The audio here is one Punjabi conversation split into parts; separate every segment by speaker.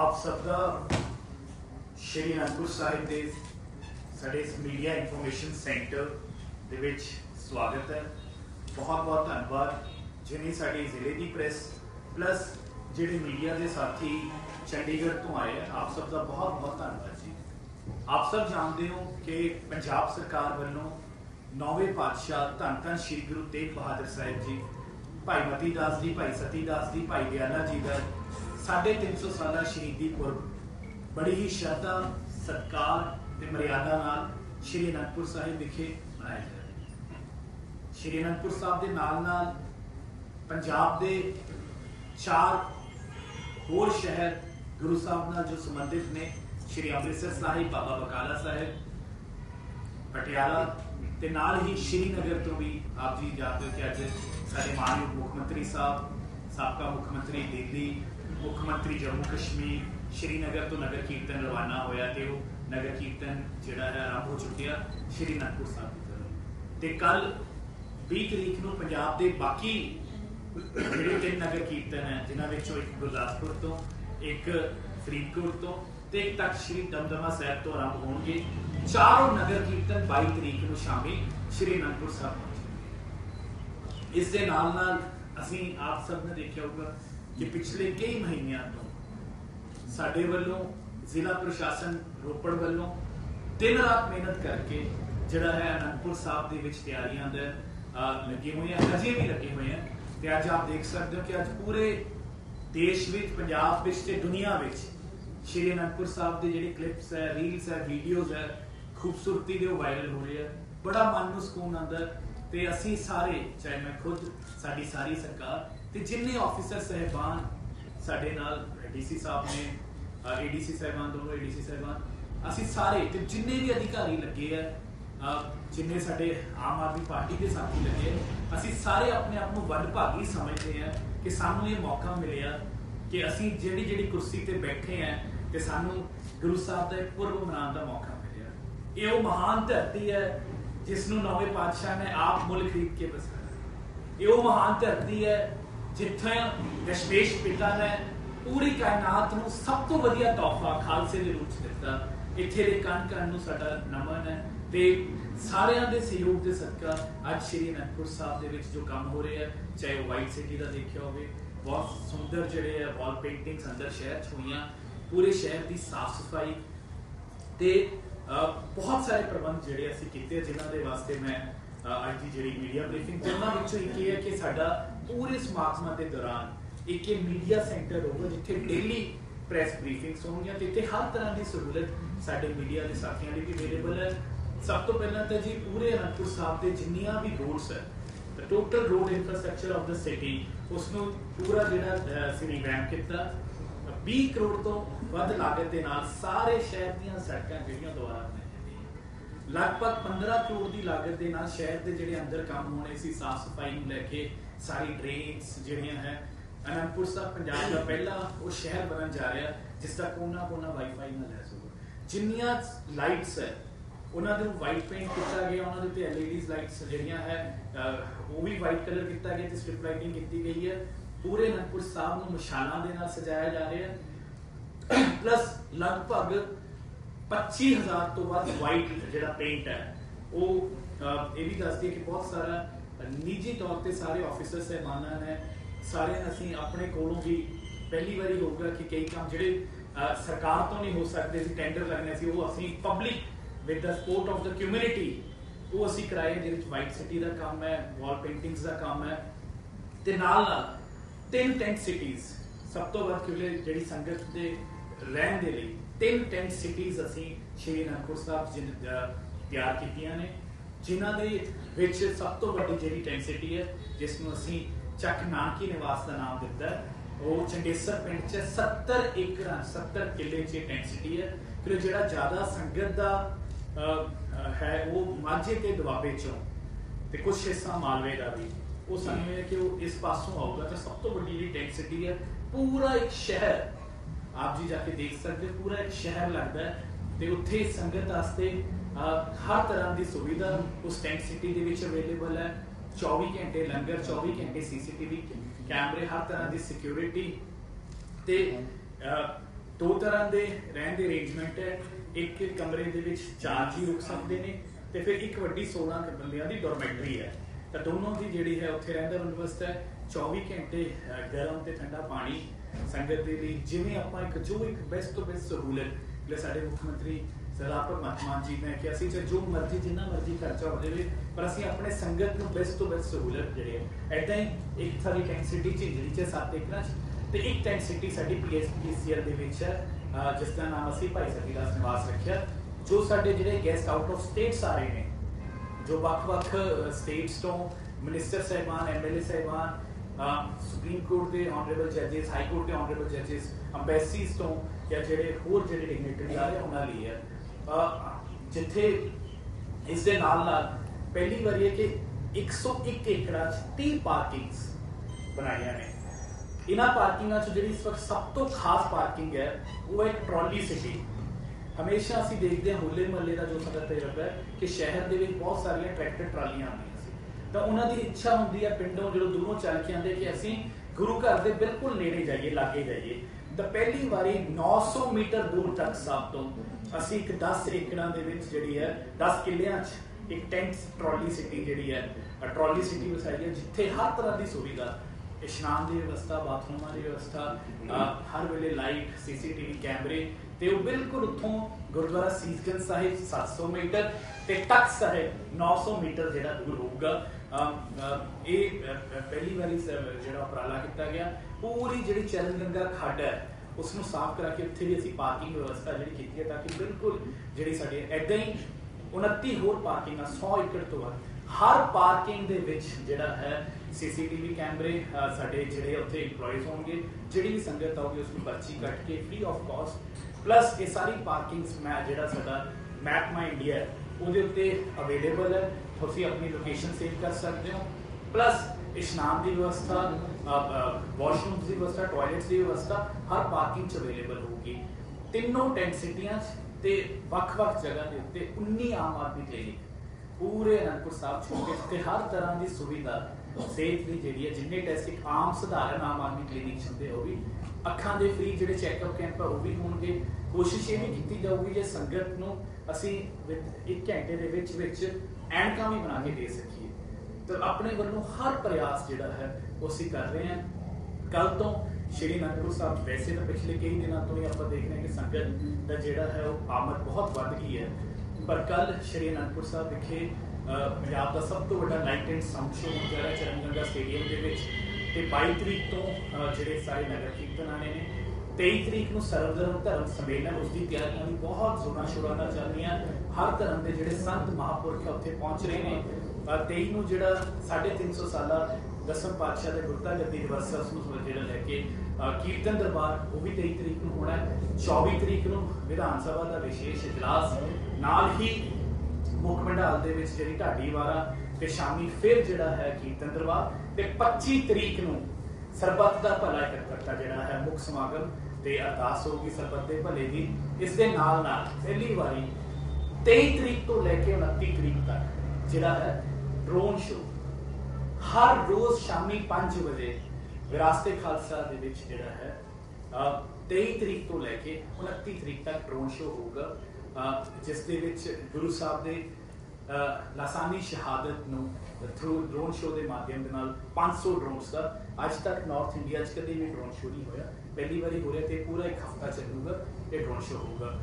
Speaker 1: ਆਪ ਸਭ ਦਾ ਸ਼੍ਰੀ ਅਨੰਦਪੁਰ ਸਾਹਿਬ ਦੇ ਸਾਡੇ ਇਸ ਮੀਡੀਆ ਇਨਫੋਰਮੇਸ਼ਨ ਸੈਂਟਰ ਦੇ ਵਿੱਚ ਸਵਾਗਤ ਹੈ। ਬਹੁਤ ਬਹੁਤ ਧੰਨਵਾਦ। ਜਿਨੇ ਸਾਡੀ ਜ਼ਿਲ੍ਹੇ ਦੀ ਪ੍ਰੈਸ ਪਲੱਸ ਜਿਹੜੇ ਮੀਡੀਆ ਦੇ ਸਾਥੀ ਚੰਡੀਗੜ੍ਹ ਤੋਂ ਆਏ ਆ, ਆਪ ਸਭ ਦਾ ਬਹੁਤ ਬਹੁਤ ਧੰਨਵਾਦ ਜੀ। ਆਪ ਸਭ ਜਾਣਦੇ ਹੋ ਕਿ ਪੰਜਾਬ ਸਰਕਾਰ ਵੱਲੋਂ ਨੌਵੇਂ ਪਾਤਸ਼ਾਹ ਧੰਨ ਧੰਨ ਸ੍ਰੀ ਗੁਰੂ ਤੇਗ ਬਹਾਦਰ ਸਾਹਿਬ ਜੀ, ਭਾਈ ਮਤੀ ਦਾਸ ਜੀ, ਭਾਈ ਸਤੀ ਦਾਸ ਜੀ, ਭਾਈ ਦਿਆਲਾ ਜੀ ਦਾ 350 ਸਾਲਾ ਸ਼ਹੀਦੀ ਪੁਰਬ, ਬੜੀ ਹੀ ਸ਼ਰਧਾ, ਸਤਕਾਰ ਤੇ ਮਰਿਆਦਾ ਨਾਲ ਸ਼੍ਰੀ ਅਨੰਦਪੁਰ ਸਾਹਿਬ ਵਿਖੇ ਮਨਾਇਆ ਜਾ ਰਿਹਾ ਸ਼੍ਰੀ ਅਨੰਦਪੁਰ ਸਾਹਿਬ ਦੇ ਨਾਲ ਨਾਲ ਪੰਜਾਬ ਦੇ ਚਾਰ ਹੋਰ ਸ਼ਹਿਰ ਗੁਰੂ ਸਾਹਿਬ ਨਾਲ ਜੋ ਸੰਬੰਧਿਤ ਨੇ, ਸ਼੍ਰੀ ਅੰਮ੍ਰਿਤਸਰ ਸਾਹਿਬ, ਬਾਬਾ ਬਕਾਲਾ ਸਾਹਿਬ, ਪਟਿਆਲਾ ਤੇ ਨਾਲ ਹੀ ਸ਼੍ਰੀਨਗਰ ਤੋਂ ਵੀ ਆਪ ਜੀ ਜਾਣਦੇ ਹੋ ਕਿ ਅੱਜ ਸਾਡੇ ਮਾਨਯੋਗ ਮੁੱਖ ਮੰਤਰੀ ਸਾਹਿਬ, ਸਾਬਕਾ ਮੁੱਖ ਮੰਤਰੀ ਦਿੱਲੀ ਮੁੱਖ ਮੰਤਰੀ ਜੰਮੂ ਕਸ਼ਮੀਰ, ਸ਼੍ਰੀਨਗਰ ਤੋਂ ਨਗਰ ਕੀਰਤਨ ਰਵਾਨਾ ਹੋਇਆ ਤੇ ਉਹ ਨਗਰ ਕੀਰਤਨ ਜਿਹੜਾ ਹੈ ਆਰੰਭ ਹੋ ਚੁੱਕਿਆ ਸ਼੍ਰੀ ਅਨੰਦਪੁਰ ਸਾਹਿਬ ਦੀ ਤਰਫ ਤੇ। ਕੱਲ 20 ਤਰੀਕ ਨੂੰ ਪੰਜਾਬ ਦੇ ਬਾਕੀ ਜਿਹੜੇ ਤਿੰਨ ਨਗਰ ਕੀਰਤਨ ਹੈ, ਜਿਨ੍ਹਾਂ ਵਿੱਚੋਂ ਇੱਕ ਗੁਰਦਾਸਪੁਰ ਤੋਂ, ਇੱਕ ਫਰੀਦਕੋਟ ਤੋਂ ਤੇ ਇੱਕ ਤੱਕ ਸ੍ਰੀ ਦਮਦਮਾ ਸਾਹਿਬ ਤੋਂ ਆਰੰਭ ਹੋਣਗੇ। ਚਾਰੋਂ ਨਗਰ ਕੀਰਤਨ 22 ਤਰੀਕ ਨੂੰ ਸ਼ਾਮੀ ਸ੍ਰੀ ਅਨੰਦਪੁਰ ਸਾਹਿਬ ਪਹੁੰਚਣਗੇ। ਇਸ ਦੇ ਨਾਲ ਨਾਲ ਅਸੀਂ ਆਪ ਸਭ ਨੇ ਦੇਖਿਆ ਹੋਊਗਾ ਕਿ ਪਿਛਲੇ ਕਈ ਮਹੀਨਿਆਂ ਤੋਂ ਸਾਡੇ ਵੱਲੋਂ ਜ਼ਿਲ੍ਹਾ ਪ੍ਰਸ਼ਾਸਨ ਰੋਪੜ ਵੱਲੋਂ ਦਿਨ ਰਾਤ ਮਿਹਨਤ ਕਰਕੇ ਜਿਹੜਾ ਹੈ ਅਨੰਦਪੁਰ ਸਾਹਿਬ ਦੇ ਵਿੱਚ ਤਿਆਰੀਆਂ ਦੇ ਲੱਗੇ ਹੋਏ ਆ ਅਜੇ ਵੀ ਲੱਗੇ ਹੋਏ ਆ ਤੇ ਅੱਜ ਆਪ ਦੇਖ ਸਕਦੇ ਹੋ ਕਿ ਅੱਜ ਪੂਰੇ ਦੇਸ਼ ਵਿੱਚ, ਪੰਜਾਬ ਵਿੱਚ ਤੇ ਦੁਨੀਆ ਵਿੱਚ ਸ਼੍ਰੀ ਅਨੰਦਪੁਰ ਸਾਹਿਬ ਦੇ ਜਿਹੜੇ ਕਲਿੱਪਸ ਹੈ ਰੀਲਸ ਹੈ ਵੀਡੀਓਜ਼ ਹੈ, ਖੂਬਸੂਰਤੀ ਦੇ ਉਹ ਵਾਇਰਲ ਹੋ ਰਹੇ ਆ। ਬੜਾ ਮਨ ਨੂੰ ਸਕੂਨ ਆਉਂਦਾ ਤੇ ਅਸੀਂ ਸਾਰੇ, ਚਾਹੇ ਮੈਂ ਖੁਦ, ਸਾਡੀ ਸਾਰੀ ਸਰਕਾਰ ਤੇ ਜਿੰਨੇ ਆਫੀਸਰ ਸਹਿਬਾਨ ਸਾਡੇ ਨਾਲ ਡੀਸੀ ਸਾਹਿਬ ਨੇ ਏਡੀਸੀ ਸਾਹਿਬਾਨ ਦੋਨੋਂ ਏਡੀਸੀ ਸਾਹਿਬਾਨ ਅਸੀਂ ਸਾਰੇ ਤੇ ਜਿੰਨੇ ਵੀ ਅਧਿਕਾਰੀ ਲੱਗੇ ਆ ਜਿੰਨੇ ਸਾਡੇ ਆਮ ਆਦਮੀ ਪਾਰਟੀ ਦੇ ਸਾਥੀ ਲੱਗੇ ਆ, ਅਸੀਂ ਸਾਰੇ ਆਪਣੇ ਆਪ ਨੂੰ ਵੱਡਭਾਗੀ ਸਮਝਦੇ ਆ ਕਿ ਸਾਨੂੰ ਇਹ ਮੌਕਾ ਮਿਲਿਆ ਕਿ ਅਸੀਂ ਜਿਹੜੀ ਜਿਹੜੀ ਕੁਰਸੀ ਤੇ ਬੈਠੇ ਆ ਤੇ ਸਾਨੂੰ ਗੁਰੂ ਸਾਹਿਬ ਦਾ ਪੁਰਬ ਮਨਾਉਣ ਦਾ ਮੌਕਾ ਮਿਲਿਆ। ਇਹ ਉਹ ਮਹਾਨ ਧਰਤੀ ਹੈ ਜਿਸ ਨੂੰ ਨੌਵੇਂ ਪਾਤਸ਼ਾਹ ਨੇ ਆਪ ਮੁੱਲ ਖਰੀਦ ਕੇ ਬਸਾਇਆ। ਇਹ ਉਹ ਮਹਾਨ ਧਰਤੀ ਹੈ ਜਿੱਥੇ ਦਸ਼ਮੇਸ਼ ਪਿਤਾ ਨੇ ਪੂਰੀ ਕਾਇਨਾਤ ਨੂੰ ਸਭ ਤੋਂ ਵਧੀਆ ਤੋਹਫਾ ਖਾਲਸੇ ਦੇ ਰੂਪ ਚ ਦਿੱਤਾ। ਇੱਥੇ ਦੇ ਕਣ ਕਣ ਨੂੰ ਸਾਡਾ ਨਮਨ ਹੈ ਤੇ ਸਾਰਿਆਂ ਦੇ ਸਹਿਯੋਗ ਦੇ ਸਦਕਾ ਅੱਜ ਸ਼੍ਰੀ ਅਨੰਦਪੁਰ ਸਾਹਿਬ ਦੇ ਵਿੱਚ ਜੋ ਕੰਮ ਹੋ ਰਿਹਾ ਹੈ ਚਾਹੇ ਉਹ ਵਾਈਟ ਸਿਟੀ ਦਾ ਦੇਖਿਆ ਹੋਵੇ ਬਹੁਤ ਸੁੰਦਰ ਜਿਹੜੇ ਹੈ ਵਾਲ ਪੇਂਟਿੰਗਸ ਅੰਦਰ ਸ਼ਹਿਰ ਚ ਹੋਈਆਂ ਪੂਰੇ ਸ਼ਹਿਰ ਦੀ ਸਾਫ਼ ਸਫ਼ਾਈ ਤੇ ਅਹ, ਬਹੁਤ ਸਾਰੇ ਪ੍ਰਬੰਧ ਜਿਹੜੇ ਅਸੀਂ ਕੀਤੇ ਆ, ਜਿਨ੍ਹਾਂ ਦੇ ਵਾਸਤੇ ਮੈਂ ਅਹ, ਅੱਜ ਦੀ ਜਿਹੜੀ ਮੀਡੀਆ ਬਰੀਫਿੰਗ ਜਿਨ੍ਹਾਂ ਵਿੱਚੋਂ ਇੱਕ ਇਹ ਹੈ ਕਿ ਸਾਡਾ ਪੂਰੇ ਸਮਾਗਮਾਂ ਦੇ ਦੌਰਾਨ ਇੱਕ ਇਹ ਮੀਡੀਆ ਸੈਂਟਰ ਹੋਊਗਾ ਜਿੱਥੇ ਡੇਲੀ ਪ੍ਰੈਸ ਬਰੀਫਿੰਗਸ ਹੋਣਗੀਆਂ ਤੇ ਇੱਥੇ ਹਰ ਤਰ੍ਹਾਂ ਦੀ ਸਹੂਲਤ ਸਾਡੇ ਮੀਡੀਆ ਦੇ ਸਾਥੀਆਂ ਲਈ ਵੀ ਅਵੇਲੇਬਲ ਹੈ। ਸਭ ਤੋਂ ਪਹਿਲਾਂ ਤਾਂ ਜੀ ਪੂਰੇ ਅਨੰਦਪੁਰ ਸਾਹਿਬ ਦੇ ਜਿੰਨੀਆਂ ਵੀ ਰੋਡਸ ਹੈ the total road infrastructure of the city ਉਸ ਨੂੰ ਪੂਰਾ ਜਿਹੜਾ ਅਹ, ਅਸੀਂ ਰਿਵੈਂਪ ਕੀਤਾ। 20 ਕਰੋੜ ਤੋਂ ਵੱਧ ਲਾਗਤ ਦੇ ਨਾਲ ਸਾਰੇ ਸ਼ਹਿਰ ਦੀਆਂ ਸੜਕਾਂ ਜਿਹੜੀਆਂ ਦੁਬਾਰਾ ਬਣਾਈਆਂ। ਗਈਆਂ ਲਗਭਗ 15 ਕਰੋੜ ਦੀ ਲਾਗਤ ਦੇ ਨਾਲ ਸ਼ਹਿਰ ਦੇ ਜਿਹੜੇ ਅੰਦਰ ਕੰਮ ਹੋਣੇ ਸੀ, ਸਾਫ਼ ਸਫ਼ਾਈ ਨੂੰ ਲੈ ਕੇ ਸਾਰੀ ਡਰੇਨਸ ਜਿਹੜੀਆਂ ਹੈ, ਅਨੰਦਪੁਰ ਸਾਹਿਬ, ਪੰਜਾਬ ਦਾ ਪਹਿਲਾ ਉਹ ਸ਼ਹਿਰ ਬਣਨ ਜਾ ਰਿਹਾ, ਜਿਸ ਦਾ ਕੋਨਾ ਕੋਨਾ ਵਾਈਫਾਈ ਨਾਲ ਲੈਸ ਹੋਊਗਾ ਜਿੰਨੀਆਂ ਲਾਈਟਸ ਹੈ, ਉਹਨਾਂ ਦੇ ਵਾਈਟ ਪੇਂਟ ਕੀਤਾ ਗਿਆ, ਉਹਨਾਂ ਦੇ ਉੱਤੇ ਐਲਈਡੀਜ਼ ਲਾਈਟਸ ਜਿਹੜੀਆਂ ਹੈ ਉਹ ਵੀ ਵਾਈਟ ਕਲਰ ਕੀਤਾ ਗਿਆ ਤੇ ਸਟ੍ਰਿਪ ਲਾਈਟਿੰਗ ਕੀਤੀ ਗਈ ਹੈ। ਪੂਰੇ ਅਨੰਦਪੁਰ ਸਾਹਿਬ ਨੂੰ ਮਸ਼ਾਲਾਂ ਦੇ ਨਾਲ ਸਜਾਇਆ ਜਾ ਰਿਹਾ ਹੈ। ਪਲੱਸ ਲਗਭਗ 25000 ਤੋਂ ਵੱਧ ਵਾਈਟ ਜਿਹੜਾ ਪੇਂਟ ਹੈ, ਉਹ ਇਹ ਵੀ ਦੱਸਦੀ ਹੈ ਕਿ ਬਹੁਤ ਸਾਰਾ ਨਿੱਜੀ ਤੌਰ ਤੇ ਸਾਰੇ ਆਫੀਸਰ ਸਹਿਬਾਨਾਂ ਨੇ, ਸਾਰੇ ਅਸੀਂ ਆਪਣੇ ਕੋਲੋਂ ਵੀ ਪਹਿਲੀ ਵਾਰੀ ਹੋਊਗਾ ਕਿ ਕਈ ਕੰਮ ਜਿਹੜੇ ਸਰਕਾਰ ਤੋਂ ਨਹੀਂ ਹੋ ਸਕਦੇ ਸੀ ਟੈਂਡਰ ਲੱਗਣੇ ਸੀ, ਉਹ ਅਸੀਂ public with the support of the community ਉਹ ਅਸੀਂ ਕਰਾਏ, ਜਿਹਦੇ ਵਿੱਚ ਵਾਈਟ ਸਿਟੀ ਦਾ ਕੰਮ ਹੈ ਵਾਲ ਪੇਂਟਿੰਗਸ ਦਾ ਕੰਮ ਹੈ, ਤੇ ਨਾਲ ਨਾਲ ਤਿੰਨ ਟੈਂਟ ਸਿਟੀਜ਼ ਸਭ ਤੋਂ ਵੱਧ ਕਿਉਂਕਿ ਜਿਹੜੀ ਸੰਗਤ ਦੇ ਰਹਿਣ ਦੇ ਲਈ। ਤਿੰਨ ਟੈਂਟ ਸਿਟੀਜ਼ ਅਸੀਂ ਸ਼੍ਰੀ ਅਨੰਦਪੁਰ ਸਾਹਿਬ ਜਿਨ ਤਿਆਰ ਕੀਤੀਆਂ ਨੇ, ਜਿਨ੍ਹਾਂ ਦੇ ਵਿੱਚ ਸਭ ਤੋਂ ਵੱਡੀ ਜਿਹੜੀ ਟੈਂਟ ਸਿਟੀ ਹੈ, ਜਿਸ ਨੂੰ ਅਸੀਂ ਚੱਕ ਨਾਨਕੀ ਨਿਵਾਸ ਦਾ ਨਾਮ ਦਿੱਤਾ ਉਹ ਚੰਡੇਸਰ ਪਿੰਡ 'ਚ 70 ਏਕੜ 70 ਕਿੱਲੇ 'ਚ ਟੈਂਟ ਸਿਟੀ ਹੈ। ਫਿਰ ਜਿਹੜਾ ਜ਼ਿਆਦਾ ਸੰਗਤ ਦਾ ਹੈ, ਉਹ ਮਾਝੇ ਤੇ ਦੁਆਬੇ 'ਚੋਂ, ਤੇ ਕੁਝ ਹਿੱਸਾ ਮਾਲਵੇ ਦਾ ਵੀ। ਉਹ ਸਾਨੂੰ ਇਹ ਕਿ ਉਹ ਇਸ ਪਾਸੋਂ ਆਊਗਾ ਤਾਂ ਸਭ ਤੋਂ ਵੱਡੀ ਜਿਹੜੀ ਟੈਂਟ ਸਿਟੀ ਹੈ, ਪੂਰਾ ਇੱਕ ਸ਼ਹਿਰ ਆਪ ਜੀ ਜਾ ਕੇ ਦੇਖ ਸਕਦੇ ਪੂਰਾ ਇੱਕ ਸ਼ਹਿਰ ਲੱਗਦਾ ਹੈ ਤੇ ਉੱਥੇ ਸੰਗਤ ਵਾਸਤੇ ਹਰ ਤਰ੍ਹਾਂ ਦੀ ਸੁਵਿਧਾ ਉਸ ਟੈਂਕ ਸਿਟੀ ਦੇ ਵਿੱਚ ਅਵੇਲੇਬਲ ਹੈ। 24 ਘੰਟੇ ਲੰਗਰ 24 ਘੰਟੇ ਸੀਸੀਟੀਵੀ ਕੈਮਰੇ ਹਰ ਤਰ੍ਹਾਂ ਦੀ ਸਿਕਿਉਰਿਟੀ ਤੇ ਦੋ ਤਰ੍ਹਾਂ ਦੇ ਰਹਿਣ ਦੇ ਅਰੇਂਜਮੈਂਟ ਹੈ। ਇੱਕ ਕਮਰੇ ਦੇ ਵਿੱਚ ਚਾਰ ਜੀ ਰੁਕ ਸਕਦੇ ਨੇ ਤੇ ਫਿਰ ਇੱਕ ਵੱਡੀ 16 ਬੰਦਿਆਂ ਦੀ ਡੋਰਮੈਟਰੀ ਹੈ। ਤਾਂ ਦੋਨੋਂ ਦੀ ਜਿਹੜੀ ਹੈ ਉੱਥੇ ਰਹਿਣ ਦਾ ਬੰਦੋਬਸਤ ਹੈ। 24 ਘੰਟੇ ਗਰਮ ਤੇ ਠੰਡਾ ਪਾਣੀ ਸੰਗਤ ਦੇ ਲਈ ਜਿਵੇਂ ਆਪਾਂ ਇੱਕ ਜੋ ਇੱਕ ਬੈਸਟ ਤੋਂ ਬੈਸਟ ਸਹੂਲਤ ਲੈ ਸਾਡੇ ਮੁੱਖ ਮੰਤਰੀ ਸਰਦਾਰ ਭਗਵੰਤ ਮਾਨ ਜੀ ਨੇ ਕਿ ਅਸੀਂ ਜੋ ਮਰਜ਼ੀ, ਜਿੰਨਾ ਮਰਜ਼ੀ ਖਰਚਾ ਹੋ ਜਾਵੇ, ਪਰ ਅਸੀਂ ਆਪਣੇ ਸੰਗਤ ਨੂੰ ਬੈਸਟ ਤੋਂ ਬੈਸਟ ਸਹੂਲਤ ਜਿਹੜੀ ਹੈ ਐਦਾਂ ਹੀ ਇੱਕ ਸਾਡੀ ਟੈਂਕ ਸਿਟੀ ਚ ਜਿਹੜੀ ਚ ਸੱਤ ਏਕੜਾਂ ਤੇ ਇੱਕ ਟੈਂਕ ਸਿਟੀ ਸਾਡੀ ਪੀਐਸਪੀਸੀਐਲ ਦੇ ਵਿੱਚ ਹੈ ਜਿਸ ਦਾ ਨਾਮ ਅਸੀਂ ਭਾਈ ਸਤੀਦਾਸ ਨਿਵਾਸ ਰੱਖਿਆ। ਜੋ ਸਾਡੇ ਜਿਹੜੇ ਗੈਸਟ ਆਊਟ ਆਫ ਸਟੇਟਸ ਆ ਨੇ, ਜੋ ਵੱਖ-ਵੱਖ ਸਟੇਟਸ ਤੋਂ ਮਿਨਿਸਟਰ ਸਾਹਿਬਾਨ ਐਮਐਲਏ ਸਾਹਿਬਾਨ ਸੁਪਰੀਮ ਕੋਰਟ ਦੇ ਆਨਰੇਬਲ ਜੱਜਸ ਹਾਈ ਕੋਰਟ ਦੇ ਆਨਰੇਬਲ ਜੱਜਸ ਅੰਬੈਸੀਜ਼ ਤੋਂ ਜਾਂ ਜਿਹੜੇ ਹੋਰ ਜਿਹੜੇ ਡਿਗਨਿਟਰੀ ਆ ਰਹੇ ਉਹਨਾਂ ਲਈ ਹੈ। ਜਿੱਥੇ ਇਸ ਦੇ ਨਾਲ ਨਾਲ ਪਹਿਲੀ ਵਾਰੀ ਹੈ ਕਿ 101 ਏਕੜਾਂ 'ਚ 30 ਪਾਰਕਿੰਗਸ ਬਣਾਈਆਂ ਨੇ। ਇਹਨਾਂ ਪਾਰਕਿੰਗਾਂ 'ਚ ਜਿਹੜੀ ਇਸ ਵਕਤ ਸਭ ਤੋਂ ਖਾਸ ਪਾਰਕਿੰਗ ਹੈ, ਉਹ ਹੈ ਟਰਾਲੀ ਸਿਟੀ ਹਮੇਸ਼ਾ ਅਸੀਂ ਦੇਖਦੇ ਹਾਂ ਹੋਲੇ ਮਹੱਲੇ ਦਾ ਜੋ ਸਾਡਾ ਤਜਰਬਾ ਹੈ ਕਿ ਸ਼ਹਿਰ ਦੇ ਵਿੱਚ ਬਹੁਤ ਸਾਰੀਆਂ ਟਰੈਕਟਰ ਟਰਾਲੀਆਂ ਆਉਂਦੀਆਂ ਤਾਂ ਉਹਨਾਂ ਦੀ ਇੱਛਾ ਹੁੰਦੀ ਹੈ ਪਿੰਡੋਂ ਜਦੋਂ ਦੂਰੋਂ ਚੱਲ ਕੇ ਆਉਂਦੇ ਕਿ ਅਸੀਂ ਗੁਰੂ ਘਰ ਦੇ ਬਿਲਕੁਲ ਨੇੜੇ ਜਾਈਏ, ਲਾਗੇ ਜਾਈਏ। ਤਾਂ ਪਹਿਲੀ ਵਾਰੀ 900 ਮੀਟਰ ਦੂਰ ਤੱਕ ਸਾਹਿਬ ਤੋਂ ਅਸੀਂ ਇੱਕ 10 ਏਕੜਾਂ ਦੇ ਵਿੱਚ ਜਿਹੜੀ ਹੈ 10 ਕਿੱਲਿਆਂ 'ਚ ਇੱਕ ਟੈਂਕ ਟਰਾਲੀ ਸਿਟੀ ਜਿਹੜੀ ਹੈ ਟਰਾਲੀ ਸਿਟੀ ਵਸਾਈ ਹੈ, ਜਿੱਥੇ ਹਰ ਤਰ੍ਹਾਂ ਦੀ ਸੁਵਿਧਾ, ਇਸ਼ਨਾਨ ਦੀ ਵਿਵਸਥਾ, ਬਾਥਰੂਮਾਂ ਦੀ ਵਿਵਸਥਾ ਹਰ ਵੇਲੇ ਲਾਈਟ, ਸੀਸੀਟੀਵੀ ਕੈਮਰੇ ਤੇ ਉਹ ਬਿਲਕੁਲ ਉੱਥੋਂ ਗੁਰਦੁਆਰਾ ਸੀਸਗੰਜ ਸਾਹਿਬ 700 ਮੀਟਰ ਤੇ ਤਖਤ ਸਾਹਿਬ 900 ਮੀਟਰ ਜਿਹੜਾ ਦੂਰ ਹੋਊਗਾ। ਇਹ ਪਹਿਲੀ ਵਾਰੀ ਜਿਹੜਾ ਉਪਰਾਲਾ ਕੀਤਾ ਗਿਆ, ਪੂਰੀ ਜਿਹੜੀ ਚਰਨ ਗੰਗਾ ਖੱਡ ਹੈ ਉਸ ਨੂੰ ਸਾਫ਼ ਕਰਾ ਕੇ ਉੱਥੇ ਵੀ ਅਸੀਂ ਪਾਰਕਿੰਗ ਵਿਵਸਥਾ ਜਿਹੜੀ ਕੀਤੀ ਹੈ, ਤਾਂ ਕਿ ਬਿਲਕੁਲ ਜਿਹੜੀ ਸਾਡੀ ਐਦਾਂ ਹੀ 29 ਹੋਰ ਪਾਰਕਿੰਗਾਂ 100 ਏਕੜ ਤੋਂ ਵੱਧ, ਹਰ ਪਾਰਕਿੰਗ ਦੇ ਵਿੱਚ ਜਿਹੜਾ ਹੈ ਸੀਸੀਟੀਵੀ ਕੈਮਰੇ ਸਾਡੇ ਜਿਹੜੇ ਉੱਥੇ EMPLOYEES ਹੋਣਗੇ, ਜਿਹੜੀ ਵੀ ਸੰਗਤ ਆਉਗੀ ਉਸ ਨੂੰ ਪਰਚੀ ਕੱਟ ਕੇ ਫ੍ਰੀ ਆਫ ਕਾਸਟ ਪਲੱਸ ਇਹ ਸਾਰੀ ਪਾਰਕਿੰਗਸ ਮੈਂ, ਜਿਹੜਾ ਸਾਡਾ ਮੈਪ ਮਾਈ ਇੰਡੀਆ ਉਹਦੇ ਉੱਤੇ ਅਵੇਲੇਬਲ ਹੈ। ਤੁਸੀਂ ਆਪਣੀ ਲੋਕੇਸ਼ਨ ਸੇਵ ਕਰ ਸਕਦੇ ਹੋ। ਪਲੱਸ ਇਸ਼ਨਾਨ ਦੀ ਵਿਵਸਥਾ ਵਾਸ਼ਰੂਮ ਦੀ ਵਿਵਸਥਾ ਟਾਇਲਟਸ ਦੀ ਵਿਵਸਥਾ ਹਰ ਪਾਰਕਿੰਗ 'ਚ ਅਵੇਲੇਬਲ ਹੋਊਗੀ। ਤਿੰਨੋਂ ਟੈਂਟ ਸਿਟੀਆਂ ਤੇ ਵੱਖ-ਵੱਖ ਜਗ੍ਹਾ ਦੇ ਉੱਤੇ 19 ਆਮ ਆਦਮੀ ਕਲੀਨਿਕ ਪੂਰੇ ਅਨੰਦਪੁਰ ਸਾਹਿਬ ਛੋਟੇ ਤੇ ਹਰ ਤਰ੍ਹਾਂ ਦੀ ਸੁਵਿਧਾ, ਸਿਹਤ ਦੀ ਜਿਹੜੀ ਹੈ, ਜਿੰਨੇ ਟੈਸਟ ਆਮ ਸਧਾਰਨ ਆਮ ਆਦਮੀ ਕਲੀਨਿਕ ਹੁੰਦੇ ਉਹ ਵੀ ਅੱਖਾਂ ਦੇ ਫ੍ਰੀ ਜਿਹੜੇ ਚੈੱਕਅਪ ਕੈਂਪ ਉਹ ਵੀ ਹੋਣਗੇ। ਕੋਸ਼ਿਸ਼ ਇਹ ਵੀ ਕੀਤੀ ਜਾਊਗੀ ਜੇ ਸੰਗਤ ਨੂੰ ਅਸੀਂ with ਇੱਕ ਘੰਟੇ ਦੇ ਵਿੱਚ ਵਿੱਚ ਐਨਕਾਂ ਵੀ ਬਣਾ ਕੇ ਦੇ ਸਕੀਏ। ਤਾਂ ਆਪਣੇ ਵੱਲੋਂ ਹਰ ਪ੍ਰਯਾਸ ਜਿਹੜਾ ਹੈ, ਉਹ ਅਸੀਂ ਕਰ ਰਹੇ ਹਾਂ। ਕੱਲ ਤੋਂ ਸ਼੍ਰੀ ਅਨੰਦਪੁਰ ਸਾਹਿਬ ਵੈਸੇ ਤਾਂ ਪਿਛਲੇ ਕਈ ਦਿਨਾਂ ਤੋਂ ਹੀ ਆਪਾਂ ਦੇਖ ਰਹੇ ਹਾਂ ਕਿ ਸੰਗਤ ਦਾ ਜਿਹੜਾ ਹੈ, ਉਹ ਆਮਦ ਬਹੁਤ ਵੱਧ ਗਈ ਹੈ। ਪਰ ਕੱਲ ਸ਼੍ਰੀ ਅਨੰਦਪੁਰ ਸਾਹਿਬ ਵਿਖੇ ਪੰਜਾਬ ਦਾ ਸਭ ਤੋਂ ਵੱਡਾ ਨਾਈਟ ਐਂਡ ਸਾਊਂਡ ਸ਼ੋਅ ਹੋਣ ਜਾ ਰਿਹਾ ਚਰਨਗੰਗਾ ਸਟੇਡੀਅਮ ਦੇ ਵਿੱਚ। ਤੇ 22 ਤਰੀਕ ਤੋਂ ਜਿਹੜੇ ਸਾਰੇ ਨਗਰ ਕੀਰਤਨ ਆਣੇ ਨੇ 23 ਤਰੀਕ ਨੂੰ ਸਰਵਧਰਮ ਧਰਮ ਸੰਮੇਲਨ, ਉਸ ਦੀ ਤਿਆਰੀਆਂ ਵੀ ਬਹੁਤ ਜ਼ੋਰਾਂ ਸ਼ੋਰਾਂ ਨਾਲ ਚੱਲ ਰਹੀਆਂ। ਹਰ ਧਰਮ ਦੇ ਜਿਹੜੇ ਸੰਤ ਮਹਾਪੁਰਖ ਉੱਥੇ ਪਹੁੰਚ ਰਹੇ ਨੇ। 23 ਨੂੰ ਜਿਹੜਾ 350 ਸਾਲਾ ਦਸਮ ਪਾਤਸ਼ਾਹ ਦੇ ਗੁਰਤਾ ਗੱਦੀ ਦਿਵਸ ਉਸ ਨੂੰ ਜਿਹੜਾ ਲੈ ਕੇ ਕੀਰਤਨ ਦਰਬਾਰ, ਉਹ ਵੀ 23 ਤਰੀਕ ਨੂੰ ਹੋਣਾ ਹੈ। 24 ਤਰੀਕ ਨੂੰ ਵਿਧਾਨ ਸਭਾ ਦਾ ਵਿਸ਼ੇਸ਼ ਇਜਲਾਸ। ਨਾਲ ਹੀ ਮੁੱਖ ਮੰਡਲ ਦੇ ਵਿੱਚ ਜਿਹੜੀ ਢਾਡੀ ਵਾਰਾ ਤੇ ਸ਼ਾਮੀ ਫਿਰ ਜਿਹੜਾ ਹੈ ਕੀਰਤਨ ਦਰਬਾਰ। ਤੇ 25 ਤਰੀਕ ਨੂੰ ਸਰਬੱਤ ਦਾ ਭਲਾ ਇਕੱਠਾ ਜਿਹੜਾ ਹੈ ਮੁੱਖ ਸਮਾਗਮ ਤੇ ਅਰਦਾਸ ਹੋਊਗੀ ਸਰਬੱਤ ਦੇ ਭਲੇ ਦੀ ਇਸ ਦੇ ਨਾਲ ਨਾਲ ਪਹਿਲੀ ਵਾਰੀ 23 ਤਰੀਕ ਤੋਂ ਲੈ ਕੇ 29 ਤਰੀਕ ਤੱਕ ਜਿਹੜਾ ਹੈ ਡਰੋਨ ਸ਼ੋਅ ਹਰ ਰੋਜ਼ ਸ਼ਾਮੀ 5 ਵਜੇ ਵਿਰਾਸਤੇ ਖਾਲਸਾ ਦੇ ਵਿੱਚ ਜਿਹੜਾ ਹੈ ਅਹ, 23 ਤਰੀਕ ਤੋਂ ਲੈ ਕੇ 29 ਤਰੀਕ ਤੱਕ ਡਰੋਨ ਸ਼ੋਅ ਹੋਊਗਾ ਜਿਸ ਦੇ ਵਿੱਚ ਗੁਰੂ ਸਾਹਿਬ ਦੇ ਲਾਸਾਨੀ ਸ਼ਹਾਦਤ ਨੂੰ ਥਰੂ ਡਰੋਨ ਸ਼ੋਅ ਦੇ ਮਾਧਿਅਮ ਦੇ ਨਾਲ 500 ਡਰੋਨਸ ਦਾ ਅੱਜ ਤੱਕ ਨਾਰਥ ਇੰਡੀਆ 'ਚ ਕਦੇ ਵੀ ਡਰੋਨ ਸ਼ੋਅ ਨਹੀਂ ਹੋਇਆ। ਪਹਿਲੀ ਵਾਰੀ ਹੋ ਰਿਹਾ ਤੇ ਪੂਰਾ ਇੱਕ ਹਫਤਾ ਚੱਲੂਗਾ ਇਹ ਡਰੋਨ ਸ਼ੋਅ ਹੋਊਗਾ।